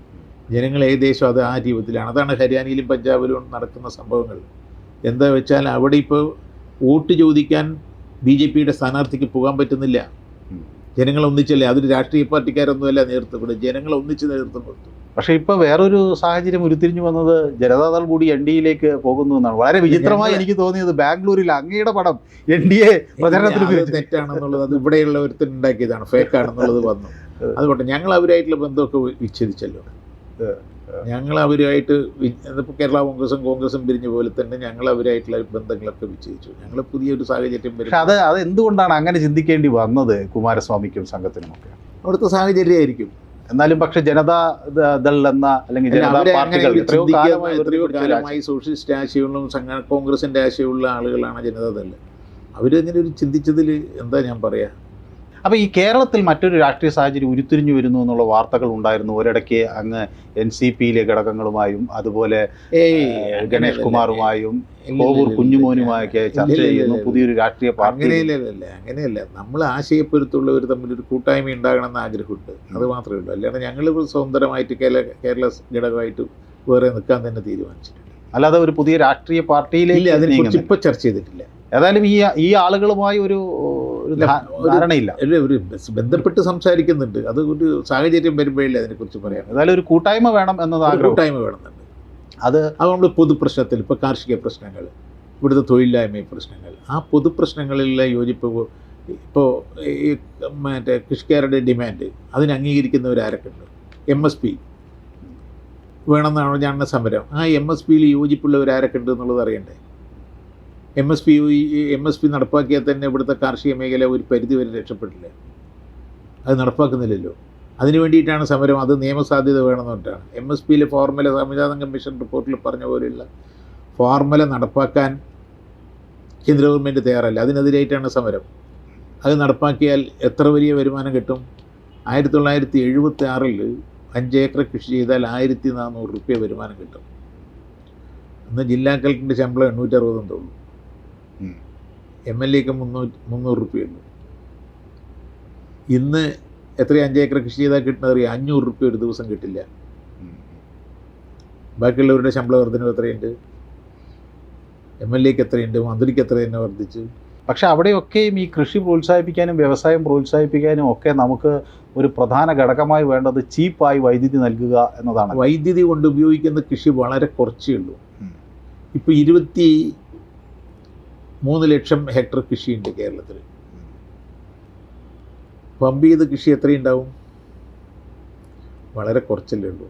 ജനങ്ങൾ ഏകദേശം അത് ആ രൂപത്തിലാണ്. അതാണ് ഹരിയാനയിലും പഞ്ചാബിലും നടക്കുന്ന സംഭവങ്ങൾ. എന്താ വെച്ചാൽ അവിടെ ഇപ്പോൾ വോട്ട് ചോദിക്കാൻ ബി ജെ പിയുടെ സ്ഥാനാർത്ഥിക്ക് പോകാൻ പറ്റുന്നില്ല. ജനങ്ങൾ ഒന്നിച്ചല്ലേ? അതൊരു രാഷ്ട്രീയ പാർട്ടിക്കാരൊന്നുമല്ല നേതൃത്വം. ജനങ്ങളെ ജനങ്ങൾ ഒന്നിച്ച് നേതൃത്വം കൊടുത്തു. പക്ഷേ ഇപ്പോൾ വേറൊരു സാഹചര്യം ഉരുത്തിരിഞ്ഞു വന്നത് ജനതാദൾ കൂടി എൻ ഡി എയിലേക്ക് പോകുന്നു എന്നാണ്. വളരെ വിചിത്രമായി എനിക്ക് തോന്നിയത് ബാംഗ്ലൂരിൽ അങ്ങയുടെ പടം എൻ ഡി എ പ്രചരണത്തിന് തെറ്റാണെന്നുള്ളത് അത് ഇവിടെയുള്ള ഒരുത്തൻ ഉണ്ടാക്കിയതാണ്. ഫേക്കാണെന്നുള്ളത് വന്നു. <laughs> അതുകൊണ്ട് ഞങ്ങൾ അവരായിട്ടുള്ള ബന്ധമൊക്കെ വിച്ഛേദിച്ചല്ലോ. ഞങ്ങൾ അവരുമായിട്ട് ഇപ്പോൾ കേരള കോൺഗ്രസും കോൺഗ്രസും പിരിഞ്ഞ പോലെ തന്നെ ഞങ്ങൾ അവരായിട്ടുള്ള ബന്ധങ്ങളൊക്കെ വിച്ഛേദിച്ചു. ഞങ്ങൾ പുതിയൊരു സാഹചര്യം വരും അത് അത് എന്തുകൊണ്ടാണ് അങ്ങനെ ചിന്തിക്കേണ്ടി വന്നത് കുമാരസ്വാമിക്കും സംഘത്തിനും സംഘത്തിനുമൊക്കെ അവിടുത്തെ സാഹചര്യമായിരിക്കും. എന്നാലും പക്ഷെ ജനതാ ദൾ എന്ന അല്ലെങ്കിൽ ജനതാ പാർട്ടികൾ എത്രയോ കാലമായി സോഷ്യലിസ്റ്റ് ആശയമുള്ള സംഘ കോൺഗ്രസിന്റെ ആശയമുള്ള ആളുകളാണ് ജനതാദൾ. അവരങ്ങനെ ഒരു ചിന്തിച്ചതിൽ എന്താ ഞാൻ പറയാ? അപ്പോൾ ഈ കേരളത്തിൽ മറ്റൊരു രാഷ്ട്രീയ സാഹചര്യം ഉരുത്തിരിഞ്ഞു വരുന്നു എന്നുള്ള വാർത്തകൾ ഉണ്ടായിരുന്നു. ഒരിടയ്ക്ക് അങ്ങ് എൻ സി പിയിലെ ഘടകങ്ങളുമായും അതുപോലെ ഗണേഷ് കുമാറുമായും കോവൂർ കുഞ്ഞുമോനുമായൊക്കെ ചർച്ച ചെയ്യുന്നു. പുതിയൊരു രാഷ്ട്രീയ പാർട്ടി. അങ്ങനെയല്ല അങ്ങനെയല്ല. നമ്മൾ തമ്മിൽ ഒരു കൂട്ടായ്മ ഉണ്ടാകണമെന്ന് ആഗ്രഹമുണ്ട്. അത് മാത്രമേ ഉള്ളൂ. അല്ലാതെ ഞങ്ങൾ സ്വതന്ത്രമായിട്ട് കേരള ഘടകമായിട്ട് വേറെ നിൽക്കാൻ തന്നെ തീരുമാനിച്ചിട്ടുണ്ട് അല്ലാതെ ഒരു പുതിയ രാഷ്ട്രീയ പാർട്ടിയിലേക്ക് അതിനെക്കുറിച്ച് നീങ്ങുന്നില്ല. ഇപ്പൊ ചർച്ച ചെയ്തിട്ടില്ല. ഏതായാലും ഈ ഈ ആളുകളുമായി ഒരു ധാരണയില്ല. ഒരു ബന്ധപ്പെട്ട് സംസാരിക്കുന്നുണ്ട്. അത് ഒരു സാഹചര്യം വരുമ്പോഴല്ലേ അതിനെക്കുറിച്ച് പറയാം ഏതായാലും ഒരു കൂട്ടായ്മ വേണം എന്നതാണ് കൂട്ടായ്മ വേണമെന്നുണ്ട് അത് അത് നമ്മൾ പൊതുപ്രശ്നത്തിൽ ഇപ്പോൾ കാർഷിക പ്രശ്നങ്ങൾ ഇവിടുത്തെ തൊഴിലില്ലായ്മ പ്രശ്നങ്ങൾ ആ പൊതുപ്രശ്നങ്ങളിലെ യോജിപ്പ് ഇപ്പോൾ ഈ മറ്റേ കൃഷിക്കാരുടെ ഡിമാൻഡ് അതിന് അംഗീകരിക്കുന്നവരാരൊക്കെ ഉണ്ട് എം എസ് പി. വേണമെന്നാണ് ഞാൻ സമരം? ആ എം എസ് പിയിൽ യോജിപ്പുള്ളവരാരൊക്കെ ഉണ്ട് എന്നുള്ളത് അറിയണ്ടേ? M S P M S P നടപ്പാക്കിയാൽ തന്നെ ഇവിടുത്തെ കാർഷിക മേഖല ഒരു പരിധി വരെ രക്ഷപ്പെട്ടില്ല അത് നടപ്പാക്കുന്നില്ലല്ലോ. അതിനു വേണ്ടിയിട്ടാണ് സമരം. അത് നിയമസാധ്യത വേണമെന്നിട്ടാണ് എം എസ് പിയിലെ ഫോർമുല സംവിധാനം കമ്മീഷൻ റിപ്പോർട്ടിൽ പറഞ്ഞ പോലെയുള്ള ഫോർമുല നടപ്പാക്കാൻ കേന്ദ്ര ഗവൺമെന്റ് തയ്യാറല്ല. അതിനെതിരായിട്ടാണ് സമരം. അത് നടപ്പാക്കിയാൽ എത്ര വലിയ വരുമാനം കിട്ടും? ആയിരത്തി തൊള്ളായിരത്തി എഴുപത്തി ആറിൽ അഞ്ച് ഏക്കർ കൃഷി ചെയ്താൽ ആയിരത്തി നാനൂറ് റുപ്യ വരുമാനം കിട്ടും. അന്ന് ജില്ലാ കളക്ടറിന്റെ ശമ്പളം എണ്ണൂറ്റി അറുപതെന്തേ ഉള്ളൂ. എം എൽ എക്ക് മുന്നൂറ്റി മുന്നൂറ് റുപ്യുള്ളൂ ഇന്ന് എത്ര അഞ്ച് ഏക്കർ കൃഷി ചെയ്താൽ കിട്ടുന്നത് അറിയാം? അഞ്ഞൂറ് റുപ്യ ഒരു ദിവസം കിട്ടില്ല. ബാക്കിയുള്ളവരുടെ ശമ്പള വർധനവ് എത്രയുണ്ട്? എം എൽ എക്ക് എത്രയുണ്ട്? മന്ത്രിക്ക് എത്ര തന്നെ വർദ്ധിച്ചു? പക്ഷെ അവിടെയൊക്കെയും ഈ കൃഷി പ്രോത്സാഹിപ്പിക്കാനും വ്യവസായം പ്രോത്സാഹിപ്പിക്കാനും ഒക്കെ നമുക്ക് ഒരു പ്രധാന ഘടകമായി വേണ്ടത് ചീപ്പായി വൈദ്യുതി നൽകുക എന്നതാണ്. വൈദ്യുതി കൊണ്ട് ഉപയോഗിക്കുന്ന കൃഷി വളരെ കുറച്ചേ ഉള്ളൂ. ഇപ്പോൾ ഇരുപത്തി മൂന്ന് ലക്ഷം ഹെക്ടർ കൃഷിയുണ്ട് കേരളത്തിൽ. പമ്പ് ചെയ്ത് കൃഷി എത്രയുണ്ടാവും വളരെ കുറച്ചല്ലേ ഉള്ളൂ.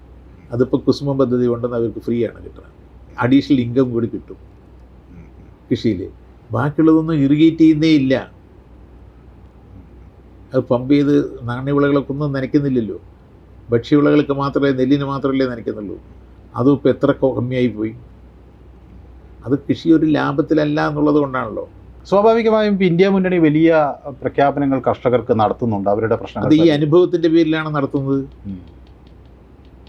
അതിപ്പോൾ കുസുമ പദ്ധതി കൊണ്ടെന്ന് അവർക്ക് ഫ്രീ ആണ് കിട്ടുന്നത് അഡീഷണൽ ഇൻകം കൂടി കിട്ടും കൃഷിയിൽ ബാക്കിയുള്ളതൊന്നും ഇറിഗേറ്റ് ചെയ്യുന്നേ ഇല്ല. അത് പമ്പ് ചെയ്ത് നാണ്യവിളകളൊക്കെ ഒന്നും നനയ്ക്കുന്നില്ലല്ലോ. ഭക്ഷ്യവിളകൾക്ക് മാത്രമേ നെല്ലിന് മാത്രമല്ലേ നനയ്ക്കുന്നുള്ളൂ. അതും ഇപ്പോൾ എത്ര കമ്മിയായി പോയി. അത് കൃഷി ഒരു ലാഭത്തിലല്ല എന്നുള്ളത് കൊണ്ടാണല്ലോ. സ്വാഭാവികമായും ഇന്ത്യ മുന്നണി വലിയ പ്രഖ്യാപനങ്ങൾ കർഷകർക്ക് നടത്തുന്നുണ്ട്. അവരുടെ പ്രശ്നം അത് ഈ അനുഭവത്തിന്റെ പേരിലാണ് നടത്തുന്നത്.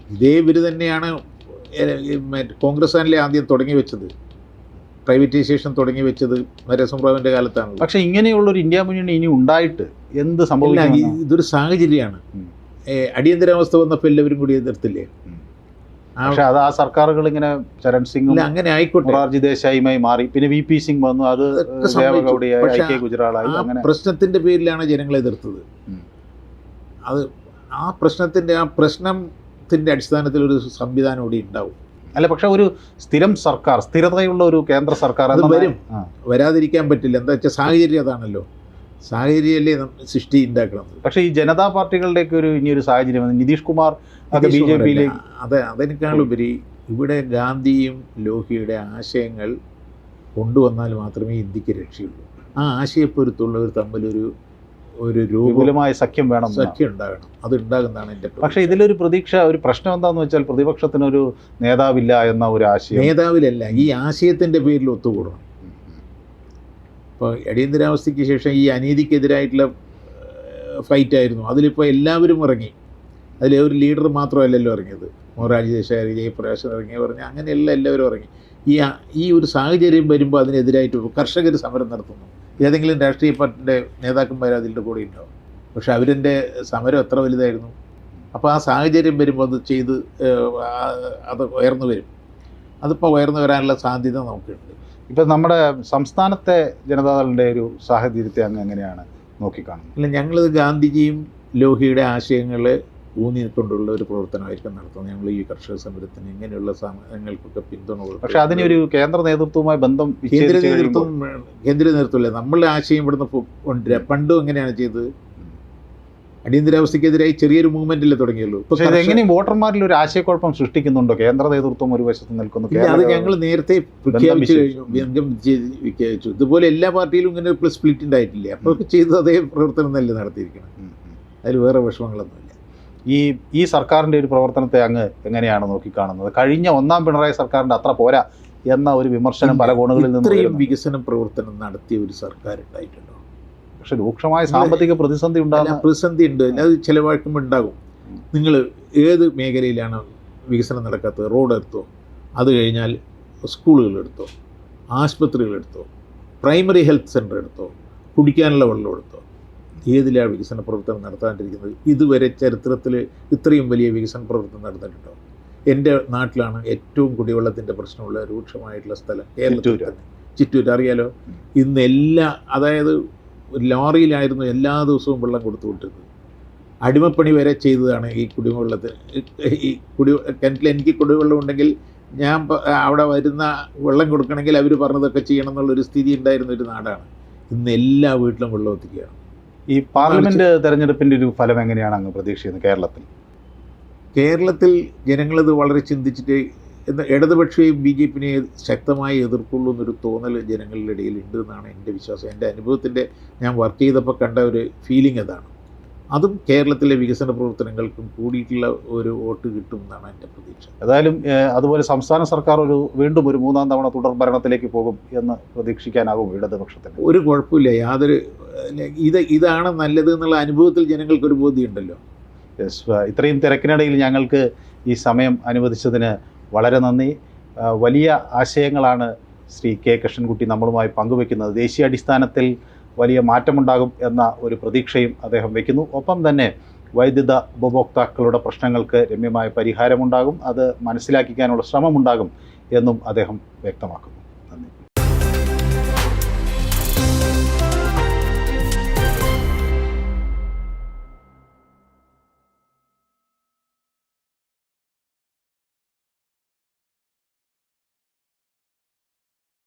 ഇതേ ഇവർ തന്നെയാണ് കോൺഗ്രസ് ആണല്ലേ ആദ്യം തുടങ്ങി വെച്ചത്? പ്രൈവറ്റൈസേഷൻ തുടങ്ങി വെച്ചത് നരസിംഹറാവിന്റെ കാലത്താണ് പക്ഷെ ഇങ്ങനെയുള്ളൊരു ഇന്ത്യ മുന്നണി ഇനി ഉണ്ടായിട്ട് എന്ത് സംഭവിക്കും ഇതൊരു സാഹചര്യമാണ്. അടിയന്തരാവസ്ഥ വന്നപ്പോൾ എല്ലാവരും കൂടി എതിർത്തില്ലേ? പക്ഷെ അത് ആ സർക്കാരുകൾ ഇങ്ങനെ ചരൺ സിംഗും അങ്ങനെ ആയിക്കോട്ടെ. മൊറാർജി ദേശായിയുമായി മാറി. പിന്നെ വി പി സിംഗ് വന്നു അത്. ദേവഗൌഡയായി ഗുജറാളായി അങ്ങനെ. പ്രശ്നത്തിന്റെ പേരിലാണ് ജനങ്ങളെ എതിർത്തത്. അത് ആ പ്രശ്നത്തിന്റെ ആ പ്രശ്നത്തിന്റെ അടിസ്ഥാനത്തിൽ ഒരു സംവിധാനം കൂടി ഉണ്ടാവും. അല്ല പക്ഷെ ഒരു സ്ഥിരം സർക്കാർ സ്ഥിരതയുള്ള ഒരു കേന്ദ്ര സർക്കാർ അത് വരും. വരാതിരിക്കാൻ പറ്റില്ല. എന്താ വെച്ചാൽ സാഹചര്യം അതാണല്ലോ. സാഹചര്യമല്ലേ സൃഷ്ടി ഉണ്ടാക്കണം പക്ഷെ ഈ ജനതാ പാർട്ടികളുടെയൊക്കെ ഒരു ഇനിയൊരു സാഹചര്യം. നിതീഷ് കുമാർ ഒക്കെ ബി ജെ പിയിലേക്ക് അത് അതിനേക്കാളുപരി ഇവിടെ ഗാന്ധിയും ലോഹിയുടെ ആശയങ്ങൾ കൊണ്ടുവന്നാൽ മാത്രമേ ഇന്ത്യയ്ക്ക് രക്ഷയുള്ളൂ. ആ ആശയപ്പൊരുത്തുള്ളവർ തമ്മിലൊരു ഒരു രൂപമായ സഖ്യം വേണം. സഖ്യം ഉണ്ടാകണം. അത് ഉണ്ടാകുന്നതാണ് എന്റെ പക്ഷെ ഇതിലൊരു പ്രതീക്ഷ ഒരു പ്രശ്നം എന്താന്ന് വെച്ചാൽ പ്രതിപക്ഷത്തിനൊരു നേതാവില്ല എന്ന ഒരു ആശയം. നേതാവിലല്ല ഈ ആശയത്തിന്റെ പേരിൽ ഒത്തുകൂടണം. ഇപ്പോൾ അടിയന്തരാവസ്ഥയ്ക്ക് ശേഷം ഈ അനീതിക്കെതിരായിട്ടുള്ള ഫൈറ്റ് ആയിരുന്നു അതിലിപ്പോൾ എല്ലാവരും ഇറങ്ങി. അതിൽ ഒരു ലീഡർ മാത്രമല്ലല്ലോ ഇറങ്ങിയത്. മൊറാജി ദേശായി ജയപ്രകാശൻ ഇറങ്ങി. പറഞ്ഞ് അങ്ങനെയല്ല എല്ലാവരും ഇറങ്ങി. ഈ ഈ ഒരു സാഹചര്യം വരുമ്പോൾ അതിനെതിരായിട്ട് കർഷകർ സമരം നടത്തുന്നു. ഏതെങ്കിലും രാഷ്ട്രീയ പാർട്ടിയുടെ നേതാക്കന്മാർ അതിന്റെ കൂടെ ഉണ്ടോ പക്ഷെ അവരിന്റെ സമരം എത്ര വലുതായിരുന്നു? അപ്പോൾ ആ സാഹചര്യം വരുമ്പോൾ അത് ചെയ്ത് അത് ഉയർന്നു വരും. അതിപ്പോൾ ഉയർന്നു വരാനുള്ള സാധ്യത നമുക്കുണ്ട്. ഇപ്പൊ നമ്മുടെ സംസ്ഥാനത്തെ ജനതാദളിന്റെ ഒരു സാഹചര്യത്തെ അങ്ങ് എങ്ങനെയാണ് നോക്കിക്കാണുന്നത്? അല്ല ഞങ്ങളിത് ഗാന്ധിജിയും ലോഹിയുടെ ആശയങ്ങൾ ഊന്നിക്കൊണ്ടുള്ള ഒരു പ്രവർത്തനമായിരിക്കും നടത്തുന്നത്. ഞങ്ങൾ ഈ കർഷക സമരത്തിന് ഇങ്ങനെയുള്ള സമരങ്ങൾക്കൊക്കെ പിന്തുണ കൊടുക്കും. പക്ഷേ അതിനൊരു കേന്ദ്ര നേതൃത്വവുമായി ബന്ധം കേന്ദ്ര നേതൃത്വം കേന്ദ്ര നേതൃത്വമല്ലേ? നമ്മളുടെ ആശയം ഇവിടുന്ന് കൊണ്ടുവരിക പണ്ടും എങ്ങനെയാണ് ചെയ്തത്? അടിയന്തരാവസ്ഥക്കെതിരായി ചെറിയൊരു മൂവ്മെന്റിൽ അല്ലേ തുടങ്ങിയുള്ളൂ. പക്ഷെ കർഷക- വോട്ടർമാരിൽ ഒരു ആശയക്കുഴപ്പം സൃഷ്ടിക്കുന്നുണ്ടോ? കേന്ദ്ര നേതൃത്വം ഒരു വശത്ത് നിൽക്കുന്നു അത് ഞങ്ങൾ നേരത്തെ പ്രഖ്യാപിച്ചു കഴിഞ്ഞു വിച്ഛേദിച്ചു. ഇതുപോലെ എല്ലാ പാർട്ടിയിലും ഇങ്ങനെ പ്ലസ് സ്പ്ലിറ്റ് ഉണ്ടായിട്ടില്ല? അപ്പോൾ ചെയ്തത് അതേ പ്രവർത്തനം തന്നെ നടത്തിയിരിക്കണം. അതിൽ വേറെ വിഷമങ്ങളൊന്നുമില്ല. ഈ ഈ സർക്കാരിന്റെ ഒരു പ്രവർത്തനത്തെ അങ്ങ് എങ്ങനെയാണ് നോക്കിക്കാണുന്നത്? കഴിഞ്ഞ ഒന്നാം പിണറായി സർക്കാരിന്റെ അത്ര പോരാ എന്ന ഒരു വിമർശനം പല കോണുകളിൽ നിന്ന് ഇത്രയും. വികസന പ്രവർത്തനം നടത്തിയ ഒരു സർക്കാർ ഉണ്ടായിട്ടുണ്ടോ പക്ഷെ രൂക്ഷമായ സാമ്പത്തിക പ്രതിസന്ധി ഉണ്ടാകുന്ന പ്രതിസന്ധി ഉണ്ട്. അത് ചിലവാക്കുമ്പോൾ ഉണ്ടാകും. നിങ്ങൾ ഏത് മേഖലയിലാണ് വികസനം നടക്കാത്തത്? റോഡ് എടുത്തോ? അത് കഴിഞ്ഞാൽ സ്കൂളുകൾ എടുത്തോ? ആശുപത്രികൾ എടുത്തോ? പ്രൈമറി ഹെൽത്ത് സെന്റർ എടുത്തോ? കുടിക്കാനുള്ള വെള്ളം എടുത്തോ? ഏതിലാണ് വികസന പ്രവർത്തനം നടത്താണ്ടിരിക്കുന്നത്? ഇതുവരെ ചരിത്രത്തിൽ ഇത്രയും വലിയ വികസന പ്രവർത്തനം നടന്നിട്ടുണ്ടോ? എന്റെ നാട്ടിലാണ് ഏറ്റവും കുടിവെള്ളത്തിന്റെ പ്രശ്നമുള്ള രൂക്ഷമായിട്ടുള്ള സ്ഥലം കേരളത്തിൽ ചിറ്റൂർ അറിയാലോ? ഇന്ന് എല്ലാ അതായത് ഒരു ലോറിയിലായിരുന്നു എല്ലാ ദിവസവും വെള്ളം കൊടുത്തുകൊണ്ടിരുന്നത്. അടിമപ്പണി വരെ ചെയ്തതാണ് ഈ കുടിവെള്ളത്തിൽ. ഈ കുടി കിണറ്റിൽ എനിക്ക് കുടിവെള്ളം ഉണ്ടെങ്കിൽ ഞാൻ അവിടെ വരുന്ന വെള്ളം കൊടുക്കണമെങ്കിൽ അവർ പറഞ്ഞതൊക്കെ ചെയ്യണം എന്നുള്ളൊരു സ്ഥിതി ഉണ്ടായിരുന്ന ഒരു നാടാണ്. ഇന്ന് എല്ലാ വീട്ടിലും വെള്ളം എത്തിക്കുകയാണ്. ഈ പാർലമെന്റ് തെരഞ്ഞെടുപ്പിന്റെ ഒരു ഫലം എങ്ങനെയാണ് അങ്ങ് പ്രതീക്ഷിക്കുന്നത് കേരളത്തിൽ? കേരളത്തിൽ ജനങ്ങളത് വളരെ ചിന്തിച്ചിട്ട് എന്ന് ഇടതുപക്ഷയും ബി ജെ പിനെ ശക്തമായി എതിർക്കുള്ളൂ എന്നൊരു തോന്നൽ ജനങ്ങളുടെ ഇടയിൽ ഉണ്ട് എന്നാണ് എന്റെ വിശ്വാസം. എന്റെ അനുഭവത്തിന്റെ ഞാൻ വർക്ക് ചെയ്തപ്പോൾ കണ്ട ഒരു ഫീലിംഗ് അതാണ്. അതും കേരളത്തിലെ വികസന പ്രവർത്തനങ്ങൾക്കും കൂടിയിട്ടുള്ള ഒരു വോട്ട് കിട്ടും എന്നാണ് എന്റെ പ്രതീക്ഷ. ഏതായാലും അതുപോലെ സംസ്ഥാന സർക്കാർ ഒരു വീണ്ടും ഒരു മൂന്നാം തവണ തുടർ ഭരണത്തിലേക്ക് പോകും എന്ന് പ്രതീക്ഷിക്കാനാകും ഇടതുപക്ഷത്തിന്. ഒരു കുഴപ്പമില്ല. യാതൊരു ഇത് ഇതാണ് നല്ലത് എന്നുള്ള അനുഭവത്തിൽ ജനങ്ങൾക്കൊരു ബോധ്യമുണ്ടല്ലോ. ഇത്രയും തിരക്കിനിടയിൽ ഞങ്ങൾക്ക് ഈ സമയം അനുവദിച്ചതിന് വളരെ നന്ദി. വലിയ ആശയങ്ങളാണ് ശ്രീ കെ കൃഷ്ണൻകുട്ടി നമ്മളുമായി പങ്കുവെക്കുന്നത്. ദേശീയ അടിസ്ഥാനത്തിൽ വലിയ മാറ്റമുണ്ടാകും എന്ന ഒരു പ്രതീക്ഷയും അദ്ദേഹം വയ്ക്കുന്നു ഒപ്പം തന്നെ വൈദ്യുത ഉപഭോക്താക്കളുടെ പ്രശ്നങ്ങൾക്ക് രമ്യമായ പരിഹാരമുണ്ടാകും. അത് മനസ്സിലാക്കിക്കാനുള്ള ശ്രമമുണ്ടാകും എന്നും അദ്ദേഹം വ്യക്തമാക്കുന്നു.